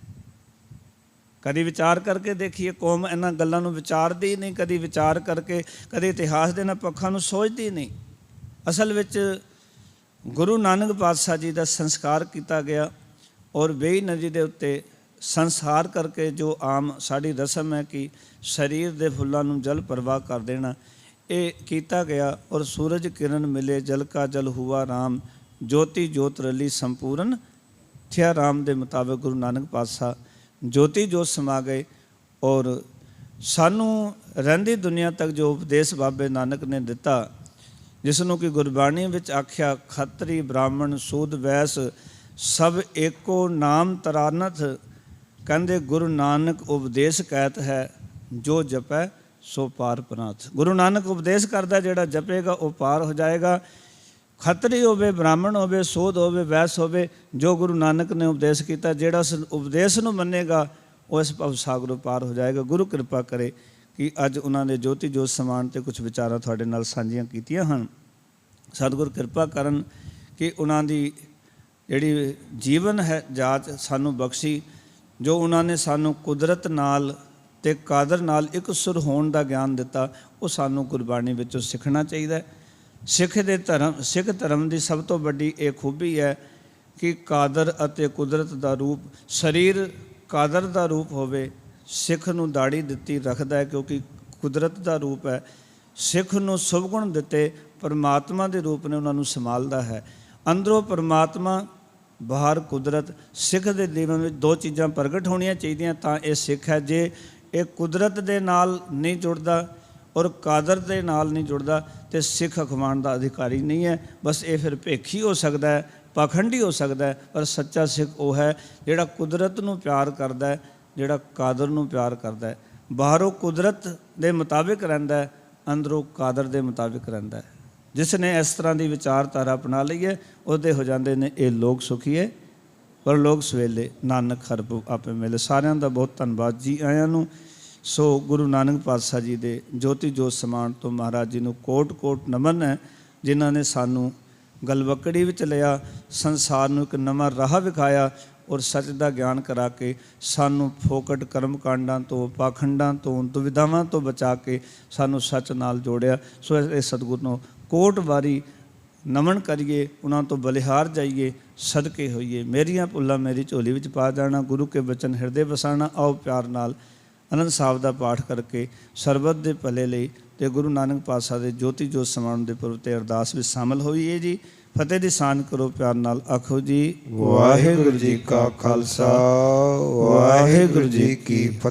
ਕਦੀ ਵਿਚਾਰ ਕਰਕੇ ਦੇਖੀਏ, ਕੌਮ ਇਹਨਾਂ ਗੱਲਾਂ ਨੂੰ ਵਿਚਾਰਦੀ ਨਹੀਂ, ਕਦੀ ਵਿਚਾਰ ਕਰਕੇ, ਕਦੇ ਇਤਿਹਾਸ ਦੇ ਨਾਲ ਪੱਖਾਂ ਨੂੰ ਸੋਚਦੀ ਨਹੀਂ। ਅਸਲ ਵਿੱਚ ਗੁਰੂ ਨਾਨਕ ਪਾਤਸ਼ਾਹ ਜੀ ਦਾ ਸੰਸਕਾਰ ਕੀਤਾ ਗਿਆ ਔਰ ਬੇਈ ਨਦੀ ਦੇ ਉੱਤੇ ਸੰਸਾਰ ਕਰਕੇ ਜੋ ਆਮ ਸਾਡੀ ਰਸਮ ਹੈ ਕਿ ਸਰੀਰ ਦੇ ਫੁੱਲਾਂ ਨੂੰ ਜਲ ਪ੍ਰਵਾਹ ਕਰ ਦੇਣਾ ਇਹ ਕੀਤਾ ਗਿਆ ਔਰ ਸੂਰਜ ਕਿਰਨ ਮਿਲੇ, ਜਲ ਕਾ ਜਲ ਹੁਆ ਰਾਮ, ਜੋਤੀ ਜੋਤ ਰਲੀ ਸੰਪੂਰਨ। ਥਿਆ ਰਾਮ ਦੇ ਮੁਤਾਬਕ ਗੁਰੂ ਨਾਨਕ ਪਾਤਸ਼ਾਹ ਜੋਤੀ ਜੋਤ ਸਮਾ ਗਏ ਔਰ ਸਾਨੂੰ ਰਹਿੰਦੀ ਦੁਨੀਆ ਤੱਕ ਜੋ ਉਪਦੇਸ਼ ਬਾਬੇ ਨਾਨਕ ਨੇ ਦਿੱਤਾ, ਜਿਸ ਨੂੰ ਕਿ ਗੁਰਬਾਣੀ ਵਿੱਚ ਆਖਿਆ, ਖੱਤਰੀ ਬ੍ਰਾਹਮਣ ਸੂਦ ਵੈਸ ਸਭ ਏਕੋ ਨਾਮ ਤਰਾਨਥ, ਕਹਿੰਦੇ ਗੁਰੂ ਨਾਨਕ ਉਪਦੇਸ਼ ਕਹਿਤ ਹੈ, ਜੋ ਜਪੈ ਸੋ ਪਾਰ ਪਨਾਥ। ਗੁਰੂ ਨਾਨਕ ਉਪਦੇਸ਼ ਕਰਦਾ ਜਿਹੜਾ ਜਪੇਗਾ, ਉਹ ਪਾਰ ਹੋ ਜਾਏਗਾ। ਖੱਤਰੀ ਹੋਵੇ, ਬ੍ਰਾਹਮਣ ਹੋਵੇ, ਸੋਧ ਹੋਵੇ, ਵੈਸ ਹੋਵੇ, ਜੋ ਗੁਰੂ ਨਾਨਕ ਨੇ ਉਪਦੇਸ਼ ਕੀਤਾ, ਜਿਹੜਾ ਉਸ ਉਪਦੇਸ਼ ਨੂੰ ਮੰਨੇਗਾ, ਉਹ ਇਸ ਭਵ ਸਾਗਰੋਂ ਪਾਰ ਹੋ ਜਾਏਗਾ। ਗੁਰੂ ਕਿਰਪਾ ਕਰੇ ਕਿ ਅੱਜ ਉਹਨਾਂ ਦੇ ਜੋਤੀ ਜੋਤ ਸਮਾਨ ਤੇ ਕੁਝ ਵਿਚਾਰਾਂ ਤੁਹਾਡੇ ਨਾਲ ਸਾਂਝੀਆਂ ਕੀਤੀਆਂ ਹਨ। ਸਤਿਗੁਰ ਕਿਰਪਾ ਕਰਨ ਕਿ ਉਹਨਾਂ ਦੀ ਜਿਹੜੀ ਜੀਵਨ ਹੈ ਜਾਚ ਸਾਨੂੰ ਬਖਸ਼ੀ, ਜੋ ਉਹਨਾਂ ਨੇ ਸਾਨੂੰ ਕੁਦਰਤ ਨਾਲ ਤੇ ਕਾਦਰ ਨਾਲ ਇੱਕ ਸੁਰ ਹੋਣ ਦਾ ਗਿਆਨ ਦਿੱਤਾ, ਉਹ ਸਾਨੂੰ ਗੁਰਬਾਣੀ ਵਿੱਚੋਂ ਸਿੱਖਣਾ ਚਾਹੀਦਾ ਸਿੱਖ ਦੇ ਧਰਮ, ਸਿੱਖ ਧਰਮ ਦੀ ਸਭ ਤੋਂ ਵੱਡੀ ਇਹ ਖੂਬੀ ਹੈ ਕਿ ਕਾਦਰ ਅਤੇ ਕੁਦਰਤ ਦਾ ਰੂਪ, ਸਰੀਰ ਕਾਦਰ ਦਾ ਰੂਪ ਹੋਵੇ, ਸਿੱਖ ਨੂੰ ਦਾੜੀ ਦਿੱਤੀ ਰੱਖਦਾ ਹੈ ਕਿਉਂਕਿ ਕੁਦਰਤ ਦਾ ਰੂਪ ਹੈ। ਸਿੱਖ ਨੂੰ ਸੁਭਗੁਣ ਦਿੱਤੇ, ਪਰਮਾਤਮਾ ਦੇ ਰੂਪ ਨੇ ਉਹਨਾਂ ਨੂੰ ਸੰਭਾਲਦਾ ਹੈ। ਅੰਦਰੋਂ ਪਰਮਾਤਮਾ, ਬਾਹਰ ਕੁਦਰਤ, ਸਿੱਖ ਦੇ ਜੀਵਨ ਵਿੱਚ ਦੋ ਚੀਜ਼ਾਂ ਪ੍ਰਗਟ ਹੋਣੀਆਂ ਚਾਹੀਦੀਆਂ ਤਾਂ ਇਹ ਸਿੱਖ ਹੈ। ਜੇ ਇਹ ਕੁਦਰਤ ਦੇ ਨਾਲ ਨਹੀਂ ਜੁੜਦਾ ਔਰ ਕਾਦਰ ਦੇ ਨਾਲ ਨਹੀਂ ਜੁੜਦਾ ਤੇ ਸਿੱਖ ਅਖਵਾਣ ਦਾ ਅਧਿਕਾਰੀ ਨਹੀਂ ਹੈ। ਬਸ ਇਹ ਫਿਰ ਭੇਖੀ ਹੋ ਸਕਦਾ ਹੈ, ਪਾਖੰਡੀ ਹੋ ਸਕਦਾ ਹੈ, ਪਰ ਸੱਚਾ ਸਿੱਖ ਉਹ ਹੈ ਜਿਹੜਾ ਕੁਦਰਤ ਨੂੰ ਪਿਆਰ ਕਰਦਾ ਹੈ, ਜਿਹੜਾ ਕਾਦਰ ਨੂੰ ਪਿਆਰ ਕਰਦਾ ਹੈ। ਬਾਹਰੋਂ ਕੁਦਰਤ ਦੇ ਮੁਤਾਬਿਕ ਰਹਿੰਦਾ ਹੈ, ਅੰਦਰੋਂ ਕਾਦਰ ਦੇ ਮੁਤਾਬਿਕ ਰਹਿੰਦਾ ਹੈ। ਜਿਸ ਨੇ ਇਸ ਤਰ੍ਹਾਂ ਦੀ ਵਿਚਾਰਧਾਰਾ ਅਪਣਾ ਲਈ ਹੈ, ਉਹਦੇ ਹੋ ਜਾਂਦੇ ਨੇ ਇਹ ਲੋਕ ਸੁਖੀ ਹੈ। ਪਰ ਲੋਕ ਸਵੇਲੇ ਨਾਨਕ ਹਰਪ ਆਪੇ ਮਿਲੇ। ਸਾਰਿਆਂ ਦਾ ਬਹੁਤ ਧੰਨਵਾਦ ਜੀ ਆਇਆਂ ਨੂੰ। ਸੋ ਗੁਰੂ ਨਾਨਕ ਪਾਤਸ਼ਾਹ ਜੀ ਦੇ ਜੋਤੀ ਜੋਤ ਸਮਾਨ ਤੋਂ ਮਹਾਰਾਜ ਜੀ ਨੂੰ ਕੋਟ ਕੋਟ ਨਮਨ ਹੈ, ਜਿਨ੍ਹਾਂ ਨੇ ਸਾਨੂੰ ਗਲਵਕੜੀ ਵਿੱਚ ਲਿਆ, ਸੰਸਾਰ ਨੂੰ ਇੱਕ ਨਵਾਂ ਰਾਹ ਵਿਖਾਇਆ ਔਰ ਸੱਚ ਦਾ ਗਿਆਨ ਕਰਾ ਕੇ ਸਾਨੂੰ ਫੋਕਟ ਕਰਮ ਕਾਂਡਾਂ ਤੋਂ, ਪਾਖੰਡਾਂ ਤੋਂ, ਦੁਵਿਧਾਵਾਂ ਤੋਂ ਬਚਾ ਕੇ ਸਾਨੂੰ ਸੱਚ ਨਾਲ ਜੋੜਿਆ। ਸੋ ਇਹ ਸਤਿਗੁਰ ਨੂੰ ਕੋਟ ਵਾਰੀ ਨਮਨ ਕਰੀਏ, ਉਹਨਾਂ ਤੋਂ ਬਲਿਹਾਰ ਜਾਈਏ, ਸਦਕੇ ਹੋਈਏ। ਮੇਰੀਆਂ ਭੁੱਲਾਂ ਮੇਰੀ ਝੋਲੀ ਵਿੱਚ ਪਾ ਜਾਣਾ, ਗੁਰੂ ਕੇ ਬਚਨ ਹਿਰਦੇ ਵਸਾਣਾ, ਆਓ ਪਿਆਰ ਨਾਲ ਅਨੰਦ ਸਾਹਿਬ ਦਾ ਪਾਠ ਕਰਕੇ ਸਰਬਤ ਦੇ ਭਲੇ ਲਈ ਤੇ ਗੁਰੂ ਨਾਨਕ ਪਾਤਸ਼ਾਹ ਦੇ ਜੋਤੀ ਜੋਤ ਸਮਾਉਣ ਦੇ ਪੁਰਬ ਤੇ ਅਰਦਾਸ ਵਿੱਚ ਸ਼ਾਮਲ ਹੋਈਏ ਜੀ। ਫਤਿਹ ਦੀ ਸਾਨ ਕਰੋ, ਪਿਆਰ ਨਾਲ ਆਖੋ ਜੀ, ਵਾਹਿਗੁਰੂ ਜੀ ਕਾ ਖਾਲਸਾ, ਵਾਹਿਗੁਰੂ ਜੀ ਕੀ ਫਤਿਹ।